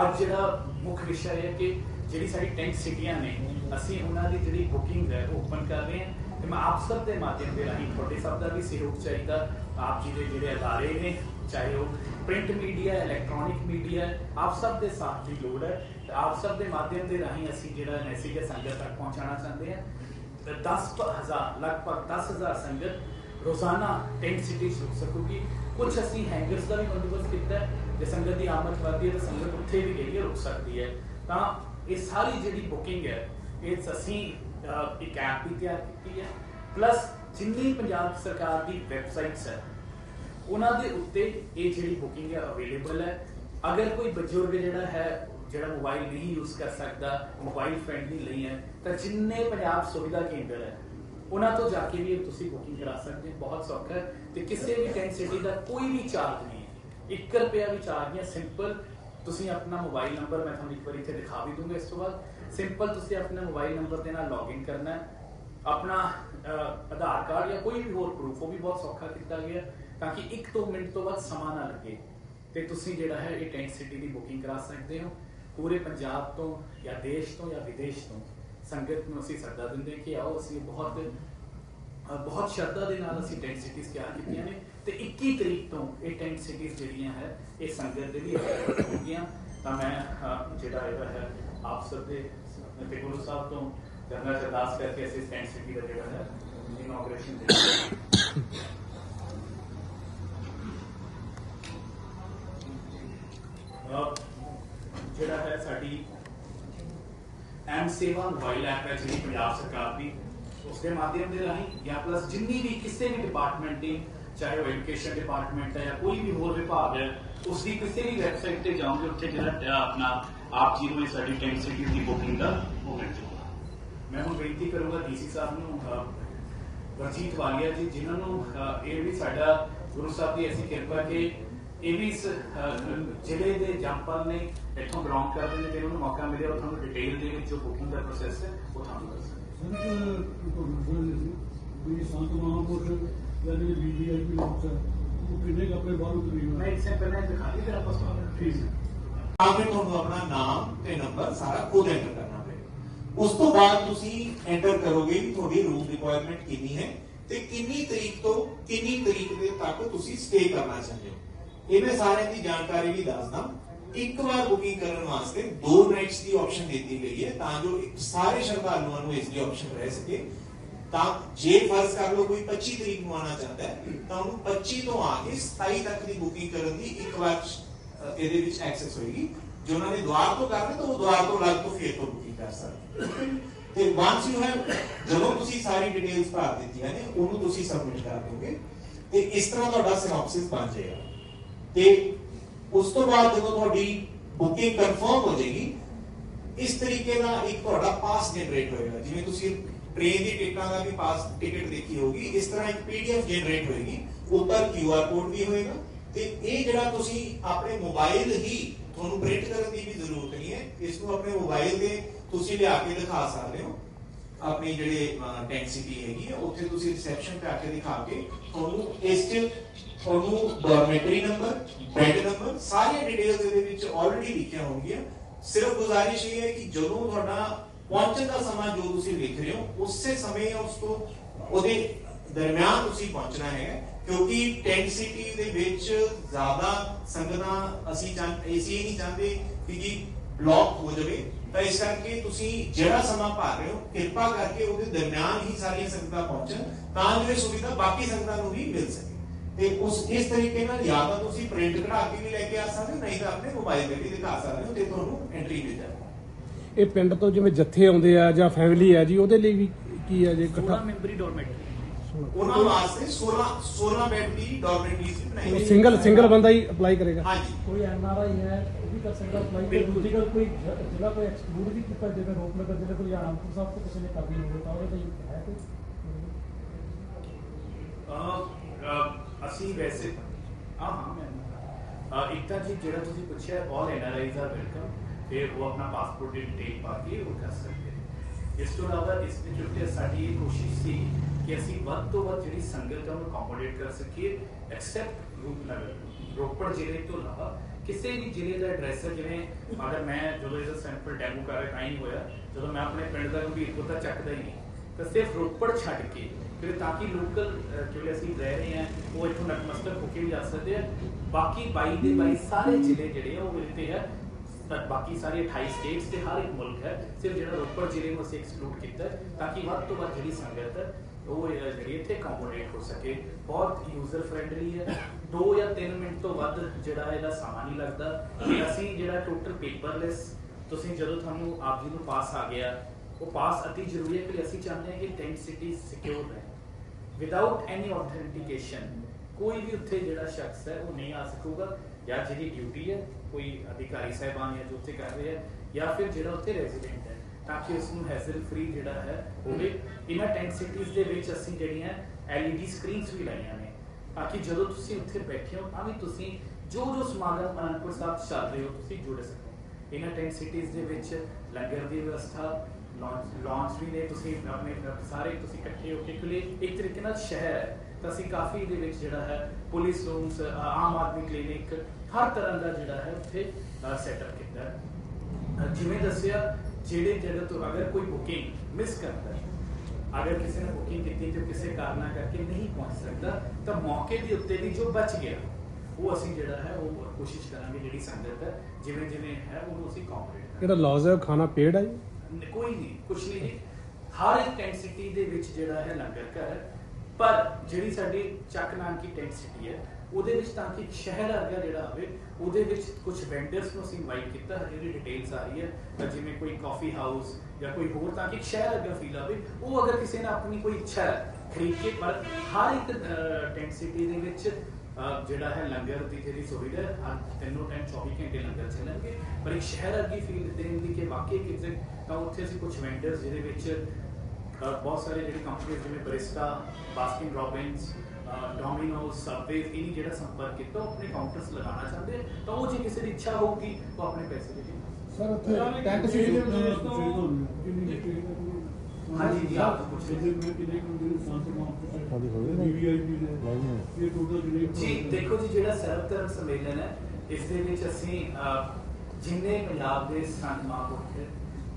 Speaker 1: ਅੱਜ ਜਿਹੜਾ ਮੁੱਖ ਵਿਸ਼ਾ ਹੈ ਕਿ ਜਿਹੜੀ ਸਾਡੀ ਟੈਂਕ ਸਿਟੀਆਂ ਨੇ, ਅਸੀਂ ਉਹਨਾਂ ਦੀ ਜਿਹੜੀ ਬੁਕਿੰਗ ਹੈ ਉਹ ਓਪਨ ਕਰ ਰਹੇ ਹਾਂ ਤੇ ਮੈਂ ਆਪ ਸਭ ਦੇ ਮਾਧਿਅਮ ਦੇ ਰਾਹੀਂ ਤੁਹਾਡੇ ਸਭ ਦਾ ਵੀ ਸਹਿਯੋਗ ਚਾਹੀਦਾ। ਆਪ ਜੀ ਦੇ ਜਿਹੜੇ ਅਦਾਰੇ ਨੇ, ਚਾਹੇ ਉਹ ਪ੍ਰਿੰਟ ਮੀਡੀਆ ਇਲੈਕਟ੍ਰੋਨਿਕ ਮੀਡੀਆ ਆਪ ਸਭ ਦੇ ਸਾਥ ਦੀ ਲੋੜ ਹੈ। ਤੇ ਆਪ ਸਭ ਦੇ ਮਾਧਿਅਮ ਦੇ ਰਾਹੀਂ ਅਸੀਂ ਜਿਹੜਾ ਮੈਸੇਜ ਹੈ ਸੰਗਤ ਤੱਕ ਪਹੁੰਚਾਉਣਾ ਚਾਹੁੰਦੇ ਹਾਂ। 10000 ਲਗਭਗ 10000 ਸੰਗਤ ਰੋਜ਼ਾਨਾ ਟੈਂਕ ਸਿਟੀ ਰੁਕ ਸਕੂਗੀ। ਕੁਝ ਅਸੀਂ ਹੈਂਗਰਸ ਦਾ ਵੀ ਬੰਦੋਬਸਤ ਕੀਤਾ ਜੇ ਸੰਗਤ ਦੀ ਆਮਦ ਵੱਧਦੀ ਹੈ ਤਾਂ ਸੰਗਤ ਉੱਥੇ ਵੀ ਜਿਹੜੀ ਹੈ, ਰੁਕ ਸਕਦੀ ਹੈ। ਤਾਂ ਇਹ ਸਾਰੀ ਜਿਹੜੀ ਬੁਕਿੰਗ ਹੈ, ਇਹ ਅਸੀਂ ਇੱਕ ਐਪ ਵੀ ਤਿਆਰ ਕੀਤੀ ਹੈ। ਪਲੱਸ ਜਿੰਨੀ ਪੰਜਾਬ ਸਰਕਾਰ ਦੀ ਵੈਬਸਾਈਟਸ ਹੈ, ਉਹਨਾਂ ਦੇ ਉੱਤੇ ਇਹ ਜਿਹੜੀ ਬੁਕਿੰਗ ਹੈ ਅਵੇਲੇਬਲ ਹੈ। ਅਗਰ ਕੋਈ ਬਜ਼ੁਰਗ ਜਿਹੜਾ ਹੈ, ਜਿਹੜਾ ਮੋਬਾਈਲ ਨਹੀਂ ਯੂਜ਼ ਕਰ ਸਕਦਾ ਮੋਬਾਈਲ ਫ੍ਰੈਂਡਲੀ ਲਈ ਹੈ, ਤਾਂ ਜਿੰਨੇ ਪੰਜਾਬ ਸੁਵਿਧਾ ਕੇਂਦਰ ਹੈ ਉਹਨਾਂ ਤੋਂ ਜਾ ਕੇ ਵੀ ਤੁਸੀਂ ਬੁਕਿੰਗ ਕਰਾ ਸਕਦੇ ਹੋ, ਬਹੁਤ ਸੌਖਾ ਹੈ। ਤੇ ਕਿਸੇ ਵੀ ਟੈਂਟ ਸਿਟੀ ਦਾ ਕੋਈ ਵੀ ਚਾਰਜ ਨਹੀਂ ਹੈ। 1 ਰੁਪਿਆ ਵੀ ਚਾਰਜ ਨਹੀਂ ਸਿੰਪਲ ਤੁਸੀਂ ਆਪਣਾ ਮੋਬਾਈਲ ਨੰਬਰ ਮੈਂ ਤੁਹਾਨੂੰ ਇੱਕ ਵਾਰੀ ਇੱਥੇ ਦਿਖਾ ਵੀ ਦੂੰਗਾ ਇਸ ਤੋਂ ਬਾਅਦ। ਸਿੰਪਲ ਤੁਸੀਂ ਆਪਣੇ ਮੋਬਾਈਲ ਨੰਬਰ ਦੇ ਨਾਲ ਲੌਗਇਨ ਕਰਨਾ ਹੈ। ਆਪਣਾ ਆਧਾਰ ਕਾਰਡ ਜਾਂ ਕੋਈ ਵੀ ਹੋਰ ਪ੍ਰੂਫ ਉਹ ਵੀ ਬਹੁਤ ਸੌਖਾ ਕੀਤਾ ਗਿਆ ਤਾਂ ਕਿ 1-2 ਮਿੰਟ ਤੋਂ ਬਾਅਦ ਸਮਾਂ ਨਾ ਲੱਗੇ। ਤੇ ਤੁਸੀਂ ਜਿਹੜਾ ਹੈ ਇਹ ਟੈਂਟ ਸਿਟੀ ਦੀ ਬੁਕਿੰਗ ਕਰਾ ਸਕਦੇ ਹੋ। ਪੂਰੇ ਪੰਜਾਬ ਤੋਂ ਜਾਂ ਦੇਸ਼ ਤੋਂ ਜਾਂ ਵਿਦੇਸ਼ ਤੋਂ। ਸੰਗਤ ਨੂੰ ਅਸੀਂ ਸੱਦਾ ਦਿੰਦੇ ਕਿ ਆਓ ਅਸੀਂ ਬਹੁਤ ਬਹੁਤ ਸ਼ਰਧਾ ਦੇ ਨਾਲ ਅਸੀਂ ਟੈਂਟ ਸਿਟੀਜ਼ ਤਿਆਰ ਕੀਤੀਆਂ ਨੇ ਤੇ 21 ਤਰੀਕ ਤੋਂ ਇਹ ਟੈਂਟ ਸਿਟੀਜ਼ ਜਿਹੜੀਆਂ ਹੈ, ਇਹ ਸੰਗਤ ਦੇ ਲਈ ਹੋਣਗੀਆਂ। ਤਾਂ ਮੈਂ ਜਿਹੜਾ ਇਹਦਾ ਹੈ, ਆਪ ਸਭ ਦੇ, ਤੇ ਗੁਰੂ ਸਾਹਿਬ ਤੋਂ ਜਨਰਲ ਅਰਦਾਸ ਕਰਕੇ ਅਸੀਂ ਟੈਂਟ ਸਿਟੀ ਦਾ ਜਿਹੜਾ ਹੈ ਇਨੋਗ੍ਰੇਸ਼ਨ ਦੇ ਅਹ, ਜਿਹੜਾ ਹੈ ਸਾਡੀ ਐਮ ਸੇਵਾ ਮੋਬਾਈਲ ਐਪ ਹੈ ਜਿਹੜੀ ਪੰਜਾਬ ਸਰਕਾਰ ਦੀ। ਉਸ ਦੇ ਮਾਧਿਅਮ ਦੇ ਰਾਹੀਂ ਜਾਂ ਪਲੱਸ ਜਿੰਨੀ ਵੀ ਕਿਸੇ ਵੀ ਡਿਪਾਰਟਮੈਂਟ ਦੀ, ਚਾਹੇ ਉਹ ਐਜੂਕੇਸ਼ਨ ਡਿਪਾਰਟਮੈਂਟ ਹੈ ਜਾਂ ਕੋਈ ਵੀ ਹੋਰ ਵਿਭਾਗ ਹੈ ਉਸ ਦੀ ਕਿਸੇ ਵੀ ਵੈਬਸਾਈਟ ਤੇ ਜਾਓਗੇ, ਉੱਥੇ ਜਿਹੜਾ ਆਪਣਾ, ਆਪ ਜੀ ਨੂੰ ਸਾਡੀ ਟੈਂਟ ਸਿਟੀ ਦੀ ਬੁਕਿੰਗ ਦਾ ਉਹ ਮਿਲ ਜਾਊਗਾ। ਮੈਂ ਹੁਣ ਬੇਨਤੀ ਕਰੂੰਗਾ ਡੀਸੀ ਸਾਹਿਬ ਨੂੰ ਵਰਜੀਤ ਵਾਲੀਆ ਜੀ, ਜਿਨ੍ਹਾਂ ਨੂੰ ਇਹ ਵੀ ਸਾਡਾ ਗੁਰੂ ਸਾਹਿਬ ਦੀ ਐਸੀ ਕਿਰਪਾ ਕਿ ਇਹ ਵੀ ਇਸ ਜ਼ਿਲ੍ਹੇ ਦੇ ਜੰਪਲ ਨੇ ਇੱਥੋਂ ਬਿਲੋਂਗ ਕਰਦੇ ਨੇ ਤੇ ਉਹਨਾਂ ਨੂੰ ਮੌਕਾ ਮਿਲਿਆ ਉਹ ਤੁਹਾਨੂੰ ਡਿਟੇਲ ਦੇ ਵਿੱਚ ਜੋ ਬੁਕਿੰਗ ਦਾ ਪ੍ਰੋਸੈਸ ਹੈ ਉਹ ਤੁਹਾਨੂੰ ਦੱਸ
Speaker 2: ਵੀ ਸੰਤ ਵੀਵੀਆਈਪੀ ਲੋਕ ਹੈ ਉਹ ਕਿੰਨੇ ਕੁ ਆਪਣੇ ਬਾਹਰੋਂ ਤਕਰੀਬਨ
Speaker 1: ਮੈਂ ਇੱਕ ਸੇ ਪਹਿਲਾਂ ਦਿਖਾ ਦੀ ਫਿਰ ਆਪਾਂ ਸਵਾਲ
Speaker 2: ਠੀਕ ਹੈ।
Speaker 3: ਆਪੇ ਤੁਹਾਨੂੰ ਆਪਣਾ ਨਾਮ ਤੇ ਨੰਬਰ ਸਾਰਾ ਖੁਦ ਐਂਟਰ ਕਰਨਾ ਪਏਗਾ। ਉਸ ਤੋਂ ਬਾਅਦ ਤੁਸੀਂ ਐਂਟਰ ਕਰੋਗੇ ਵੀ ਤੁਹਾਡੀ ਰੂਮ ਰਿਕੁਆਇਰਮੈਂਟ ਕਿੰਨੀ ਹੈ ਤੇ ਕਿੰਨੀ ਤਰੀਕ ਤੋਂ ਕਿੰਨੀ ਤਰੀਕ ਦੇ ਤੱਕ ਤੁਸੀਂ ਸਟੇ ਕਰਨਾ ਚਾਹੁੰਦੇ ਹੋ? ਇਹ ਮੈਂ ਦੀ ਜਾਣਕਾਰੀ ਵੀ ਦੱਸਦਾ। ਇੱਕ ਵਾਰ ਬੁਕਿੰਗ ਕਰਨ ਵਾਸਤੇ ਦੋ ਨਾਈਟਸ ਦੀ ਆਪਸ਼ਨ ਦਿੱਤੀ ਗਈ ਹੈ ਤਾਂ ਜੋ ਸਾਰੇ ਸ਼ਰਧਾਲੂਆਂ ਨੂੰ ਇਸ ਦੀ ਆਪਸ਼ਨ ਰਹਿ ਸਕੇ। ਤਾਂ ਜੇ ਫਰਜ਼ ਕਰ ਲਓ ਕੋਈ 25 ਤਰੀਕ ਨੂੰ ਆਣਾ ਚਾਹੁੰਦਾ ਹੈ, ਤਾਂ ਉਹਨੂੰ 25 ਤੋਂ ਆ ਕੇ 27 ਤੱਕ ਦੀ ਬੁਕਿੰਗ ਕਰਨ ਦੀ ਇੱਕ ਵਾਰ ਇਹਦੇ ਵਿੱਚ ਐਕਸੈਸ ਹੋਏਗੀ। ਜੇ ਉਹਨਾਂ ਨੇ ਦੁਆਰ ਤੋਂ ਕਰਨੀ, ਤਾਂ ਉਹ ਦੁਆਰ ਤੋਂ ਲੱਗ ਤੋਂ ਫੇਰ ਤੋਂ ਬੁਕਿੰਗ ਕਰ ਸਕਦੇ ਤੇ ਵਾਂਸ ਯੂ ਹੈਵ ਜਦੋਂ ਤੁਸੀਂ ਸਾਰੀ ਡਿਟੇਲਸ ਭਰ ਦਿੱਤੀਆਂ ਨੇ, ਉਹਨੂੰ ਤੁਸੀਂ ਸਬਮਿਟ ਕਰ ਦਿਓਗੇ ਤੇ ਇਸ ਤਰ੍ਹਾਂ ਤੁਹਾਡਾ ਸਿਨੋਪਸਿਸ ਬਣ ਜਾਏਗਾ। ਤੇ ਉਸ ਤੋਂ ਬਾਅਦ ਜਦੋਂ ਤੁਹਾਡੀ ਬੁਕਿੰਗ ਕਨਫਰਮ ਹੋ ਜਾਏਗੀ, ਇਸ ਤਰੀਕੇ ਦਾ ਇੱਕ ਤੁਹਾਡਾ ਪਾਸ ਜਨਰੇਟ ਹੋਏਗਾ। ਜਿਵੇਂ ਤੁਸੀਂ ਟ੍ਰੇਨ ਦੀ ਟਿਕਟਾਂ ਦਾ ਵੀ ਪਾਸ ਟਿਕਟ ਦੇਖੀ ਹੋਗੀ ਇਸ ਤਰ੍ਹਾਂ ਇੱਕ ਪੀਡੀਐਫ ਜਨਰੇਟ ਹੋਏਗੀ, ਉੱਪਰ ਕਿਊਆਰ ਕੋਡ ਵੀ ਹੋਏਗਾ ਤੇ ਇਹ ਜਿਹੜਾ ਤੁਸੀਂ ਆਪਣੇ ਮੋਬਾਈਲ ਹੀ ਤੁਹਾਨੂੰ ਪ੍ਰਿੰਟ ਕਰਨ ਦੀ ਵੀ ਜ਼ਰੂਰਤ ਨਹੀਂ ਹੈ, ਇਸ ਨੂੰ ਆਪਣੇ ਮੋਬਾਈਲ ਤੇ ਤੁਸੀਂ ਲਿਆ ਕੇ ਦਿਖਾ ਸਕਦੇ ਹੋ। ਆਪਣੀ ਜਿਹੜੇ ਟੈਂਕ ਹੈਗੀ ਉੱਥੇ ਤੁਸੀਂ ਰਿਸੈਪਸ਼ਨ ਤੇ ਆ ਕੇ ਦਿਖਾ ਕੇ ਤੁਹਾਨੂੰ ਇਸ ਚ ਤੁਹਾਨੂੰ ਡੋਰਮੈਟਰੀ ਨੰਬਰ ਬੈੱਡ ਨੰਬਰ ਸਾਰੀਆਂ ਡਿਟੇਲਸ ਇਹਦੇ ਵਿੱਚ ਆਲਰੇਡੀ ਲਿਖੀਆਂ ਹੋਣਗੀਆਂ। ਸਿਰਫ ਗੁਜ਼ਾਰਿਸ਼ ਇਹ ਹੈ ਕਿ ਜਦੋਂ ਤੁਹਾਡਾ ਪਹੁੰਚਣ ਦਾ ਸਮਾਂ ਜੋ ਤੁਸੀਂ ਲਿਖ ਰਹੇ ਹੋ, ਉਸੇ ਸਮੇਂ ਉਸ ਤੋਂ ਉਹਦੇ ਦਰਮਿਆਨ ਤੁਸੀਂ ਪਹੁੰਚਣਾ ਹੈ, ਕਿਉਂਕਿ ਟੈਂਟ ਸਿਟੀ ਦੇ ਵਿੱਚ ਜ਼ਿਆਦਾ ਸੰਗਤਾਂ ਅਸੀਂ ਅਸੀਂ ਇਹ ਨਹੀਂ ਚਾਹੁੰਦੇ ਕਿ ਜੀ ਬਲੌਕ ਹੋ ਜਾਵੇ। ਤਾਂ ਇਸ ਕਰਕੇ ਤੁਸੀਂ ਜਿਹੜਾ ਸਮਾਂ ਭਰ ਰਹੇ ਹੋ ਕਿਰਪਾ ਕਰਕੇ ਉਹਦੇ ਦਰਮਿਆਨ ਹੀ ਸਾਰੀਆਂ ਸੰਗਤਾਂ ਪਹੁੰਚਣ ਤਾਂ ਜੋ ਇਹ ਸੁਵਿਧਾ ਬਾਕੀ ਸੰਗਤਾਂ ਨੂੰ ਵੀ ਮਿਲ ਸਕੇ। ਤੇ ਉਸ ਇਸ ਤਰੀਕੇ ਨਾਲ ਜਾਂ ਤਾਂ ਤੁਸੀਂ ਪ੍ਰਿੰਟ ਕਢਾ ਕੇ ਵੀ ਲੈ ਕੇ ਆ ਸਕਦੇ ਨਹੀਂ ਤਾਂ ਆਪਣੇ ਮੋਬਾਈਲ ਤੇ ਵੀ ਦਿਖਾ ਸਕਦੇ ਹੋ ਤੇ ਤੁਹਾਨੂੰ ਐਂਟਰੀ ਮਿਲ ਜਾਏਗੀ
Speaker 4: ਇਹ ਪਿੰਡ ਤੋਂ ਜਿਵੇਂ ਜੱਥੇ ਆਉਂਦੇ ਆ ਜਾਂ ਫੈਮਿਲੀ ਆ ਜੀ ਉਹਦੇ ਲਈ ਵੀ ਕੀ ਆ ਜੇ
Speaker 1: 16
Speaker 4: ਇਕੱਠਾ?
Speaker 1: ਮੈਂਬਰੀ ਡੋਰਮੈਟਰੀ
Speaker 3: ਉਹਨਾਂ ਵਾਸਤੇ 16 16 ਬੈੱਡ ਦੀ ਡੋਰਮੈਟਰੀਜ਼ ਬਣਾਈ ਗਈ।
Speaker 4: ਸਿੰਗਲ ਸਿੰਗਲ ਬੰਦਾ ਹੀ ਅਪਲਾਈ ਕਰੇਗਾ।
Speaker 3: ਹਾਂਜੀ।
Speaker 2: ਕੋਈ ਐਨਆਰਆਈ ਹੈ ਉਹ ਵੀ ਕਰ ਸਕਦਾ ਅਪਲਾਈ
Speaker 1: ਬਿਲਕੁਲ।
Speaker 2: ਦੂਜੀ ਗੱਲ ਕੋਈ ਜ- ਜਿਹੜਾ ਕੋਈ ਐਕਸਕਲੂਡ ਵੀ ਕੀਤਾ ਜਿਵੇਂ ਰੋਪਨਗਰ ਜ਼ਿਲ੍ਹੇ ਕੋਈ ਆਨੰਦਪੁਰ ਸਾਹਿਬ ਤੋਂ ਕਿਸੇ ਨੇ ਕਰਨੀ ਹੋਵੇ ਤਾਂ ਉਹਦੇ ਲਈ ਹੈ ਕੋਈ?
Speaker 1: ਅਹ, ਅਹ, ਅਸੀਂ ਵੈਸੇ ਹਾਂ ਹਾਂ ਮੈਂ ਅਹ, ਇੱਕ ਤਾਂ ਜੀ ਜਿਹੜਾ ਤੁਸੀਂ ਪੁੱਛਿਆ ਆਲ ਐਨਆਰਆਈਜ਼ ਆਰ ਵੈਲਕਮ ਫਿਰ ਉਹ ਆਪਣਾ ਪਾਸਪੋਰਟ ਦੀ ਡਿਟੇਲ ਪਾ ਕੇ ਉਹ ਕਰ ਸਕਦੇ ਨੇ। ਇਸ ਤੋਂ ਇਲਾਵਾ ਇਸ ਵਿੱਚ ਉੱਤੇ ਸਾਡੀ ਇਹ ਕੋਸ਼ਿਸ਼ ਸੀ ਕਿ ਅਸੀਂ ਵੱਧ ਤੋਂ ਵੱਧ ਜਿਹੜੀ ਸੰਗਤ ਹੈ ਅਕੋਮੋਡੇਟ ਕਰ ਸਕੀਏ ਐਕਸੈਪਟ ਰੂਪਨਗਰ ਰੋਪੜ ਜ਼ਿਲ੍ਹੇ ਤੋਂ ਇਲਾਵਾ ਕਿਸੇ ਵੀ ਜ਼ਿਲ੍ਹੇ ਦਾ ਐਡਰੈਸ ਜਿਵੇਂ ਅਗਰ ਮੈਂ ਜਦੋਂ ਇਹਦਾ ਸੈਂਪਲ ਡੈਮੋ ਕਰ ਰਿਹਾ ਹੀ ਹੋਇਆ। ਜਦੋਂ ਮੈਂ ਆਪਣੇ ਪਿੰਡ ਦਾ ਗੰਭੀਰਪੁਰ ਦਾ ਚੱਕਦਾ ਹੀ ਨਹੀਂ। ਤਾਂ ਸਿਰਫ ਰੋਪੜ ਛੱਡ ਕੇ, ਫਿਰ ਤਾਂ ਕਿ ਲੋਕਲ ਜਿਹੜੇ ਅਸੀਂ ਰਹਿ ਰਹੇ ਹਾਂ, ਉਹ ਇੱਥੋਂ ਨਤਮਸਤਕ ਹੋ ਕੇ ਵੀ ਜਾ ਸਕਦੇ ਆ। ਬਾਕੀ 22 ਦੇ 22 ਸਾਰੇ ਜ਼ਿਲ੍ਹੇ ਜਿਹੜੇ ਆ, ਉਹ ਮੇਰੇ ਤੇ ਹੈ ਬਾਕੀ ਸਾਰੇ 28 ਸਟੇਟਸ ਤੇ ਹਰ ਇੱਕ ਮੁਲਕ ਹੈ। ਸਿਰਫ ਜਿਹੜਾ ਰੋਪੜ ਜ਼ਿਲ੍ਹੇ ਨੂੰ ਅਸੀਂ ਐਕਸਕਲੂਡ ਕੀਤਾ ਤਾਂ ਕਿ ਵੱਧ ਤੋਂ ਵੱਧ ਜਿਹੜੀ ਸੰਗਤ ਉਹ ਇਹ ਜਿਹੜੀ ਇੱਥੇ ਕੰਪੋਨੈਂਟ ਹੋ ਸਕੇ ਬਹੁਤ ਯੂਜ਼ਰ ਫ੍ਰੈਂਡਲੀ ਹੈ 2 ਜਾਂ 3 ਮਿੰਟ ਤੋਂ ਵੱਧ ਜਿਹੜਾ ਇਹਦਾ ਸਮਾਂ ਨਹੀਂ ਲੱਗਦਾ ਤੇ ਅਸੀਂ ਜਿਹੜਾ ਟੋਟਲ ਪੇਪਰਲੈਸ ਤੁਸੀਂ ਜਦੋਂ ਤੁਹਾਨੂੰ ਆਪ ਜੀ ਨੂੰ ਪਾਸ ਆ ਗਿਆ ਉਹ ਪਾਸ ਅਤੀ ਜ਼ਰੂਰੀ ਹੈ ਕਿ ਅਸੀਂ ਚਾਹੁੰਦੇ ਹਾਂ ਕਿ ਟੈਂਟ ਸਿਟੀ ਸਿਕਿਉਰ ਰਹੇ ਵਿਦਆਊਟ ਐਨੀ ਆਥੈਂਟੀਕੇਸ਼ਨ ਕੋਈ ਵੀ ਉੱਥੇ ਜਿਹੜਾ ਸ਼ਖਸ ਹੈ ਉਹ ਨਹੀਂ ਆ ਸਕੂਗਾ ਜਾਂ ਜਿਹਦੀ ਡਿਊਟੀ ਹੈ ਕੋਈ ਅਧਿਕਾਰੀ ਸਾਹਿਬਾਨ ਜਾਂ ਜੋ ਉੱਥੇ ਕਰ ਰਹੇ ਹੈ ਜਾਂ ਫਿਰ ਜਿਹੜਾ ਉੱਥੇ ਰੈਜ਼ੀਡੈਂਟ ਹੈ ਤਾਂ ਕਿ ਉਸ ਨੂੰ ਹੈਜ਼ਲ ਫ੍ਰੀ ਜਿਹੜਾ ਹੈ ਹੋਵੇ। ਇਹਨਾਂ ਟੈਂਟ ਸਿਟੀਜ਼ ਦੇ ਵਿੱਚ ਅਸੀਂ ਜਿਹੜੀਆਂ LED ਸਕਰੀਨਸ ਵੀ ਲਾਈਆਂ ਨੇ। ਤਾਂ ਕਿ ਜਦੋਂ ਤੁਸੀਂ ਉੱਥੇ ਬੈਠੇ ਹੋ, ਤਾਂ ਵੀ ਤੁਸੀਂ ਜੋ ਜੋ ਸਮਾਗਮ ਅਨੰਦਪੁਰ ਸਾਹਿਬ ਚੱਲ ਰਹੇ ਹੋ, ਤੁਸੀਂ ਜੁੜ ਸਕੋ ਇਹਨਾਂ ਟੈਂਟ ਸਿਟੀਜ਼ ਦੇ ਵਿੱਚ ਲੰਗਰ ਦੀ ਵਿਵਸਥਾ ਲਾਂਚ ਵੀ ਨੇ, ਤੁਸੀਂ ਆਪਣੇ ਸਾਰੇ ਤੁਸੀਂ ਇਕੱਠੇ ਹੋ ਕੇ, ਕਿਉਂਕਿ ਇੱਕ ਤਰੀਕੇ ਨਾਲ ਸ਼ਹਿਰ ਹੈ, ਤਾਂ ਅਸੀਂ ਕਾਫੀ ਇਹਦੇ ਵਿੱਚ ਜਿਹੜਾ ਹੈ police rooms Aam Aadmi clinic ਹਰ ਤਰ੍ਹਾਂ ਦਾ ਜਿਹੜਾ ਹੈ, ਉੱਥੇ ਸੈਟਅਪ ਕੀਤਾ ਜਿਵੇਂ ਦੱਸਿਆ ਜਿਹੜੇ ਜਗ੍ਹਾ ਤੋਂ ਅਗਰ ਕੋਈ ਬੁਕਿੰਗ ਮਿਸ ਕਰਦਾ ਹੈ ਅਗਰ ਕਿਸੇ ਨੇ ਬੁਕਿੰਗ ਕੀਤੀ ਤੇ ਕਿਸੇ ਕਾਰਨਾਂ ਕਰਕੇ ਨਹੀਂ ਪਹੁੰਚ ਸਕਦਾ ਤਾਂ ਮੌਕੇ ਦੇ ਉੱਤੇ ਵੀ ਜੋ ਬਚ ਗਿਆ ਉਹ ਅਸੀਂ ਜਿਹੜਾ ਹੈ ਉਹ ਕੋਸ਼ਿਸ਼ ਕਰਾਂਗੇ ਜਿਹੜੀ ਸੰਗਤ ਹੈ ਜਿਵੇਂ ਜਿਵੇਂ ਹੈ ਉਹਨੂੰ ਅਸੀਂ ਕੰਪਲੀਟ
Speaker 4: ਇਹਦਾ ਲੌਜ਼ ਹੈ ਖਾਣਾ ਪੇਡ ਹੈ
Speaker 1: ਕੋਈ ਨਹੀਂ ਕੁਛ ਨਹੀਂ। ਜੀ ਹਰ ਇੱਕ ਟੈਂਟ ਸਿਟੀ ਦੇ ਵਿੱਚ ਜਿਹੜਾ ਹੈ ਲੰਗਰ ਘਰ ਪਰ ਜਿਹੜੀ ਸਾਡੀ ਚੱਕ ਨਾਨਕੀ ਟੈਂਟ ਸਿਟੀ ਹੈ ਉਹਦੇ ਵਿੱਚ ਤਾਂ ਕਿ ਇੱਕ ਸ਼ਹਿਰ ਵਰਗਾ ਜਿਹੜਾ ਹੋਵੇ ਉਹਦੇ ਵਿੱਚ ਕੁਝ ਵੈਂਡਰਸ ਨੂੰ ਅਸੀਂ ਇਨਵਾਈਟ ਕੀਤਾ ਜਿਹੜੀ ਡਿਟੇਲਸ ਆ ਰਹੀ ਹੈ। ਜਿਵੇਂ ਕੋਈ ਕਾਫੀ ਹਾਊਸ ਜਾਂ ਕੋਈ ਹੋਰ ਤਾਂ ਕਿ ਇੱਕ ਸ਼ਹਿਰ ਵਰਗਾ ਫੀਲ ਆਵੇ, ਉਹ ਅਗਰ ਕਿਸੇ ਨੇ ਆਪਣੀ ਕੋਈ ਇੱਛਾ ਹੈ, ਖਰੀਦ ਕੇ, ਪਰ ਹਰ ਇੱਕ ਟੈਂਟ ਸਿਟੀ ਦੇ ਵਿੱਚ ਜਿਹੜਾ ਹੈ ਲੰਗਰ ਦੀ ਜਿਹੜੀ ਸੁਵਿਧਾ ਹੈ, ਹਰ ਤਿੰਨੋਂ ਟਾਈਮ 24 ਘੰਟੇ ਲੰਗਰ ਚੱਲਣਗੇ। ਪਰ ਇੱਕ ਸ਼ਹਿਰ ਵਰਗੀ ਫੀਲ ਦੇਣ ਦੀ ਕਿ ਵਾਕਈ ਕਿਤੇ ਤਾਂ ਉੱਥੇ ਅਸੀਂ ਕੁਝ ਵੈਂਡਰਸ ਜਿਹਦੇ ਵਿੱਚ ਬਹੁਤ ਸਾਰੇ ਜਿਹੜੇ ਕੰਪਨੀਆਂ ਜਿਵੇਂ Barista Baskin Robbins Domino's Subways ਇਹਨੀ ਜਿਹੜਾ ਸੰਪਰਕ ਕੀਤਾ ਉਹ ਆਪਣੇ ਕਾਊਂਟਰਸ ਲਗਾਉਣਾ ਚਾਹੁੰਦੇ ਆ, ਤਾਂ ਉਹ ਜੇ ਕਿਸੇ ਦੀ ਇੱਛਾ ਹੋਊਗੀ ਉਹ ਆਪਣੇ ਪੈਸੇ ਦੇ ਦੇਣਗੇ
Speaker 5: ਸਰ ਉੱਥੇ ਟੈਂਟ ਸਿਟੀ
Speaker 1: ਹਾਂਜੀ ਜੀ, ਆਪ ਤੋਂ ਪੁੱਛ ਰਹੇ
Speaker 2: ਕਿੰਨੇ ਮੈਂ ਕਿੰਨੇ ਕੁ ਦਿਨ ਸੰਤ ਮਹਾਂਪੁਰਸ਼
Speaker 5: ਹਾਂਜੀ, ਹੋਏ ਨੇ।
Speaker 2: ਵੀਵੀਆਈਪੀ ਨੇ
Speaker 5: ਲਾਈਵ ਨੇ।
Speaker 2: ਇਹ ਟੋਟਲ ਜਿਹੜੇ
Speaker 1: ਜੀ ਦੇਖੋ ਜੀ ਜਿਹੜਾ ਸਰਬ ਧਰਮ ਸੰਮੇਲਨ ਹੈ ਇਸ ਦੇ ਵਿੱਚ ਅਸੀਂ ਅਹ, ਜਿੰਨੇ ਪੰਜਾਬ ਦੇ ਸੰਤ ਮਹਾਂਪੁਰਖ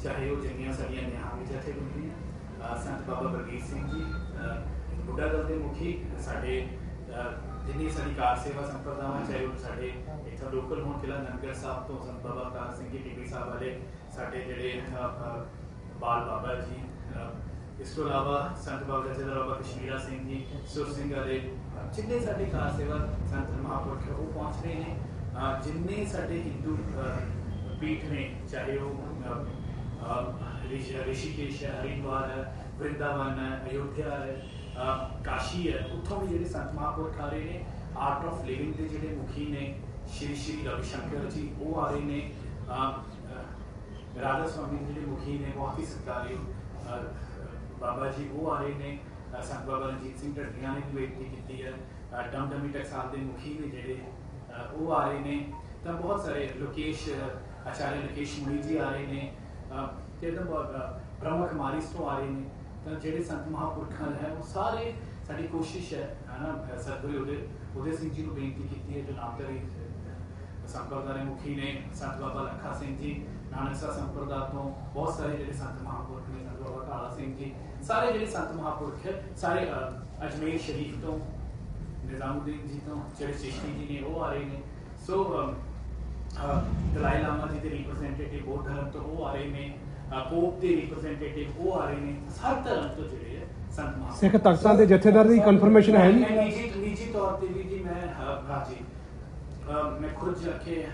Speaker 1: ਚਾਹੇ ਉਹ ਜਿੰਨੀਆਂ ਸਾਡੀਆਂ ਨਿਹੰਗ ਜਥੇਬੰਦੀਆਂ ਅਹ, ਸੰਤ ਬਾਬਾ ਬਲਬੀਰ ਸਿੰਘ ਜੀ ਅਹ, ਬੁੱਢਾ ਦਲ ਦੇ ਮੁਖੀ ਸਾਡੇ ਅਹ, ਜਿੰਨੀ ਸਾਡੀ ਕਾਰ ਸੇਵਾ ਸੰਪਰਦਾਵਾਂ ਚਾਹੇ ਉਹ ਸਾਡੇ ਇੱਥੇ ਲੋਕਲ ਹੋਣ ਕਿਲਾ ਨੰਗਰ ਸਾਹਿਬ ਤੋਂ ਸੰਤ ਬਾਬਾ ਕਾਰ ਸਿੰਘ ਜੀ ਟੀਪੀ ਸਾਹਿਬ ਵਾਲੇ ਸਾਡੇ ਜਿਹੜੇ ਅਹ, ਅਹ, ਬਾਲ ਬਾਬਾ ਜੀ ਅਹ, ਇਸ ਤੋਂ ਇਲਾਵਾ ਸੰਤ ਬਾਬਾ ਜਥੇਦਾਰ ਬਾਬਾ ਕਸ਼ਮੀਰਾ ਸਿੰਘ ਜੀ ਸੁਰ ਸਿੰਘ ਵਾਲੇ ਅਹ, ਜਿੰਨੇ ਸਾਡੇ ਕਾਰ ਸੇਵਾ ਸੰਤ ਮਹਾਂਪੁਰਖ ਉਹ ਪਹੁੰਚ ਰਹੇ ਨੇ ਅਹ, ਜਿੰਨੇ ਸਾਡੇ ਹਿੰਦੂ ਅਹ, ਪੀਠ ਨੇ ਚਾਹੇ ਉਹ ਅਹ, ਅਹ, ਰਿਸ਼ੀ- ਰਿਸ਼ੀਕੇਸ਼ ਹੈ ਹਰਿਦੁਆਰ ਹੈ ਵਰਿੰਦਾਵਨ ਹੈ ਅਯੋਧਿਆ ਹੈ ਅਹ, ਕਾਸ਼ੀ ਹੈ। ਉੱਥੋਂ ਵੀ ਜਿਹੜੇ ਸੰਤ ਮਹਾਂਪੁਰਖ ਆ ਰਹੇ ਨੇ ਆਰਟ ਆਫ ਲਿਵਿੰਗ ਦੇ ਜਿਹੜੇ ਮੁਖੀ ਨੇ ਸ਼੍ਰੀ ਸ਼੍ਰੀ ਰਵੀ ਸ਼ੰਕਰ ਜੀ ਉਹ ਆ ਰਹੇ ਨੇ। ਰਾਧਾ ਸਵਾਮੀ ਜਿਹੜੇ ਮੁਖੀ ਨੇ ਬਹੁਤ ਹੀ ਸਤਿਕਾਰਯੋਗ ਬਾਬਾ ਜੀ ਉਹ ਆ ਰਹੇ ਨੇ। ਸੰਤ ਬਾਬਾ ਰਣਜੀਤ ਸਿੰਘ ਢੱਡੀਆਂ ਨੇ ਵੀ ਬੇਨਤੀ ਕੀਤੀ ਹੈ। ਅਹ, ਡਮਡਮੀ ਟਕਸਾਲ ਦੇ ਮੁਖੀ ਨੇ ਜਿਹੜੇ ਉਹ ਆ ਰਹੇ ਨੇ। ਤਾਂ ਬਹੁਤ ਸਾਰੇ ਲੋਕੇਸ਼ ਅਹ, ਆਚਾਰਿਆ ਲੋਕੇਸ਼ ਮੁਨੀ ਜੀ ਆ ਰਹੇ ਨੇ। ਅਹ, ਤੇ ਤਾਂ ਬਹੁਤ ਅਹ, ਤੋਂ ਆ ਰਹੇ ਨੇ। ਜਿਹੜੇ ਸੰਤ ਮਹਾਂਪੁਰਖਾਂ ਹੈ ਉਹ ਸਾਰੇ ਸਾਡੀ ਕੋਸ਼ਿਸ਼ ਹੈ ਹਨਾ ਸਤਿਗੁਰੂ ਉਹਦੇ ਉਹਦੇ ਸਿੰਘ ਜੀ ਨੂੰ ਬੇਨਤੀ ਕੀਤੀ ਹੈ ਜੋ ਨਾਮਧਾਰੀ ਸੰਪਰਦਾ ਦੇ ਮੁਖੀ ਨੇ ਸੰਤ ਬਾਬਾ ਲੱਖਾ ਸਿੰਘ ਜੀ ਨਾਨਕ ਸਾਹਿਬ ਸੰਪਰਦਾ ਤੋਂ ਬਹੁਤ ਸਾਰੇ ਜਿਹੜੇ ਸੰਤ ਮਹਾਂਪੁਰਖ ਨੇ ਸੰਤ ਬਾਬਾ ਕਾਲਾ ਸਿੰਘ ਜੀ ਸਾਰੇ ਜਿਹੜੇ ਸੰਤ ਮਹਾਂਪੁਰਖ ਹੈ ਸਾਰੇ ਅਜਮੇਰ ਸ਼ਰੀਫ ਤੋਂ ਨਿਜ਼ਾਮੁਦੀਨ ਜੀ ਤੋਂ ਜਿਹੜੇ ਚਿਸ਼ਤੀ ਜੀ ਨੇ ਉਹ ਆ ਰਹੇ ਨੇ। ਸੋ ਅਮ, ਦਲਾਈ ਲਾਮਾ ਜੀ ਦੇ ਰਿਪਰੈਜ਼ੈਂਟੇਟਿਵ ਬੌਧ ਧਰਮ ਤੋਂ ਉਹ ਆ ਰਹੇ ਨੇ। ਪੋਪ ਦੇ ਰਿਪਰੈਜ਼ੈਂਟੇਟਿਵ ਉਹ ਆ ਰਹੇ ਨੇ ਹਰ ਧਰਮ ਤੋਂ ਜਿਹੜੇ ਹੈ ਸੰਤ ਮਹਾਂਪੁਰਖ।
Speaker 4: ਸਿੱਖ ਤਖਤਾਂ ਦੇ ਜਥੇਦਾਰ ਦੀ ਕਨਫਰਮੇਸ਼ਨ ਹੈ ਜੀ
Speaker 1: ਨਿੱਜੀ ਨਿੱਜੀ ਤੌਰ ਤੇ ਵੀ ਜੀ ਮੈਂ ਅਹ, ਮੈਂ ਖੁਦ ਜਾ ਕੇ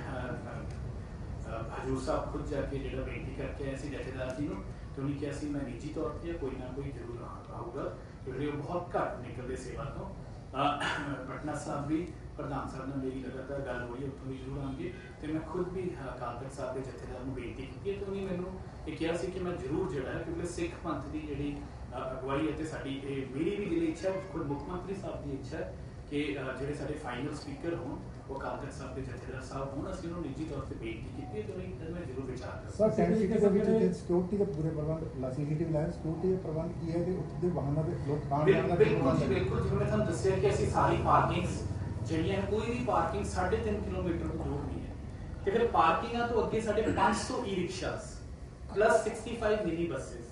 Speaker 1: ਹਜੂਰ ਸਾਹਿਬ ਖੁਦ ਜਾ ਕੇ ਜਿਹੜਾ ਬੇਨਤੀ ਕਰਕੇ ਆਇਆ ਸੀ ਜਥੇਦਾਰ ਜੀ ਨੂੰ ਤੇ ਉਹਨੇ ਕਿਹਾ ਸੀ ਮੈਂ ਨਿੱਜੀ ਤੌਰ ਤੇ ਕੋਈ ਨਾ ਕੋਈ ਜ਼ਰੂਰ ਆਊਗਾ। ਕਿਉਂਕਿ ਉਹ ਬਹੁਤ ਘੱਟ ਨਿਕਲਦੇ ਸੇਵਾ ਤੋਂ। ਪਟਨਾ ਸਾਹਿਬ ਵੀ ਪ੍ਰਧਾਨ ਸਾਹਿਬ ਨਾਲ ਮੇਰੀ ਲਗਾਤਾਰ ਗੱਲ ਹੋਈ ਉੱਥੋਂ ਵੀ ਜ਼ਰੂਰ ਆਉਣਗੇ। ਤੇ ਮੈਂ ਖੁਦ ਵੀ ਅਕਾਲ ਤਖਤ ਸਾਹਿਬ ਦੇ ਜਥੇਦਾਰ ਨੂੰ ਬੇਨਤੀ ਕੀਤੀ ਤੇ ਉਹਨੇ ਮੈਨੂੰ ਇਹ ਕਿਹਾ ਸੀ ਕਿ ਮੈਂ ਜ਼ਰੂਰ ਜਿਹੜਾ ਹੈ ਕਿਉਂਕਿ ਸਿੱਖ ਪੰਥ ਦੀ ਜਿਹੜੀ ਅਗਵਾਈ ਹੈ ਤੇ ਸਾਡੀ ਇਹ ਮੇਰੀ ਵੀ ਜਿਹੜੀ ਇੱਛਾ ਹੈ ਖੁਦ ਮੁੱਖ ਮੰਤਰੀ ਸਾਹਿਬ ਦੀ ਇੱਛਾ ਹੈ ਕਿ ਜਿਹੜੇ ਸਾਡੇ ਫਾਈਨਲ ਸਪੀਕਰ ਹੋਣ ਉਹ ਤਖਤ ਸਾਹਿਬ ਦੇ ਜਥੇਦਾਰ ਸਾਹਿਬ ਹੋਣ ਅਸੀਂ ਉਹਨੂੰ ਨਿੱਜੀ ਤੌਰ ਤੇ ਬੇਨਤੀ ਕੀਤੀ ਹੈ ਤੇ ਉਹਨੇ ਮੈਂ ਜ਼ਰੂਰ ਵਿਚਾਰ ਕਰਾਂਗਾ।
Speaker 5: ਸਰ ਟੈਂਟ ਸਿਟੀ ਦੇ ਵਿੱਚ ਸਿਕਿਉਰਿਟੀ ਦੇ ਪੂਰੇ ਪ੍ਰਬੰਧ ਸੀਸੀਟੀਵੀ ਲਾਈਨ ਸਿਕਿਉਰਿਟੀ ਦੇ ਪ੍ਰਬੰਧ ਕੀ ਹੈ ਤੇ ਉੱਥੇ ਦੇ ਵਾਹਨਾਂ ਦੇ ਲੋਕ ਆਉਣ ਜਾਣ ਦਾ ਕੀ
Speaker 1: ਬਿਲਕੁਲ ਬਿਲਕੁਲ ਜਿਵੇਂ ਮੈਂ ਤੁਹਾਨੂੰ ਦੱਸਿਆ ਕਿ ਅਸੀਂ ਸਾਰੀ ਪਾਰਕਿੰਗਸ ਜਿਹੜੀਆਂ ਹੈ, ਕੋਈ ਵੀ ਪਾਰਕਿੰਗ 3.5 ਕਿਲੋਮੀਟਰ ਤੋਂ ਦੂਰ ਨਹੀਂ ਹੈ। ਤੇ ਫਿਰ ਪਾਰਕਿੰਗਾਂ ਤੋਂ ਅੱਗੇ ਸਾਡੇ 500 e rickshaws plus 65 mini buses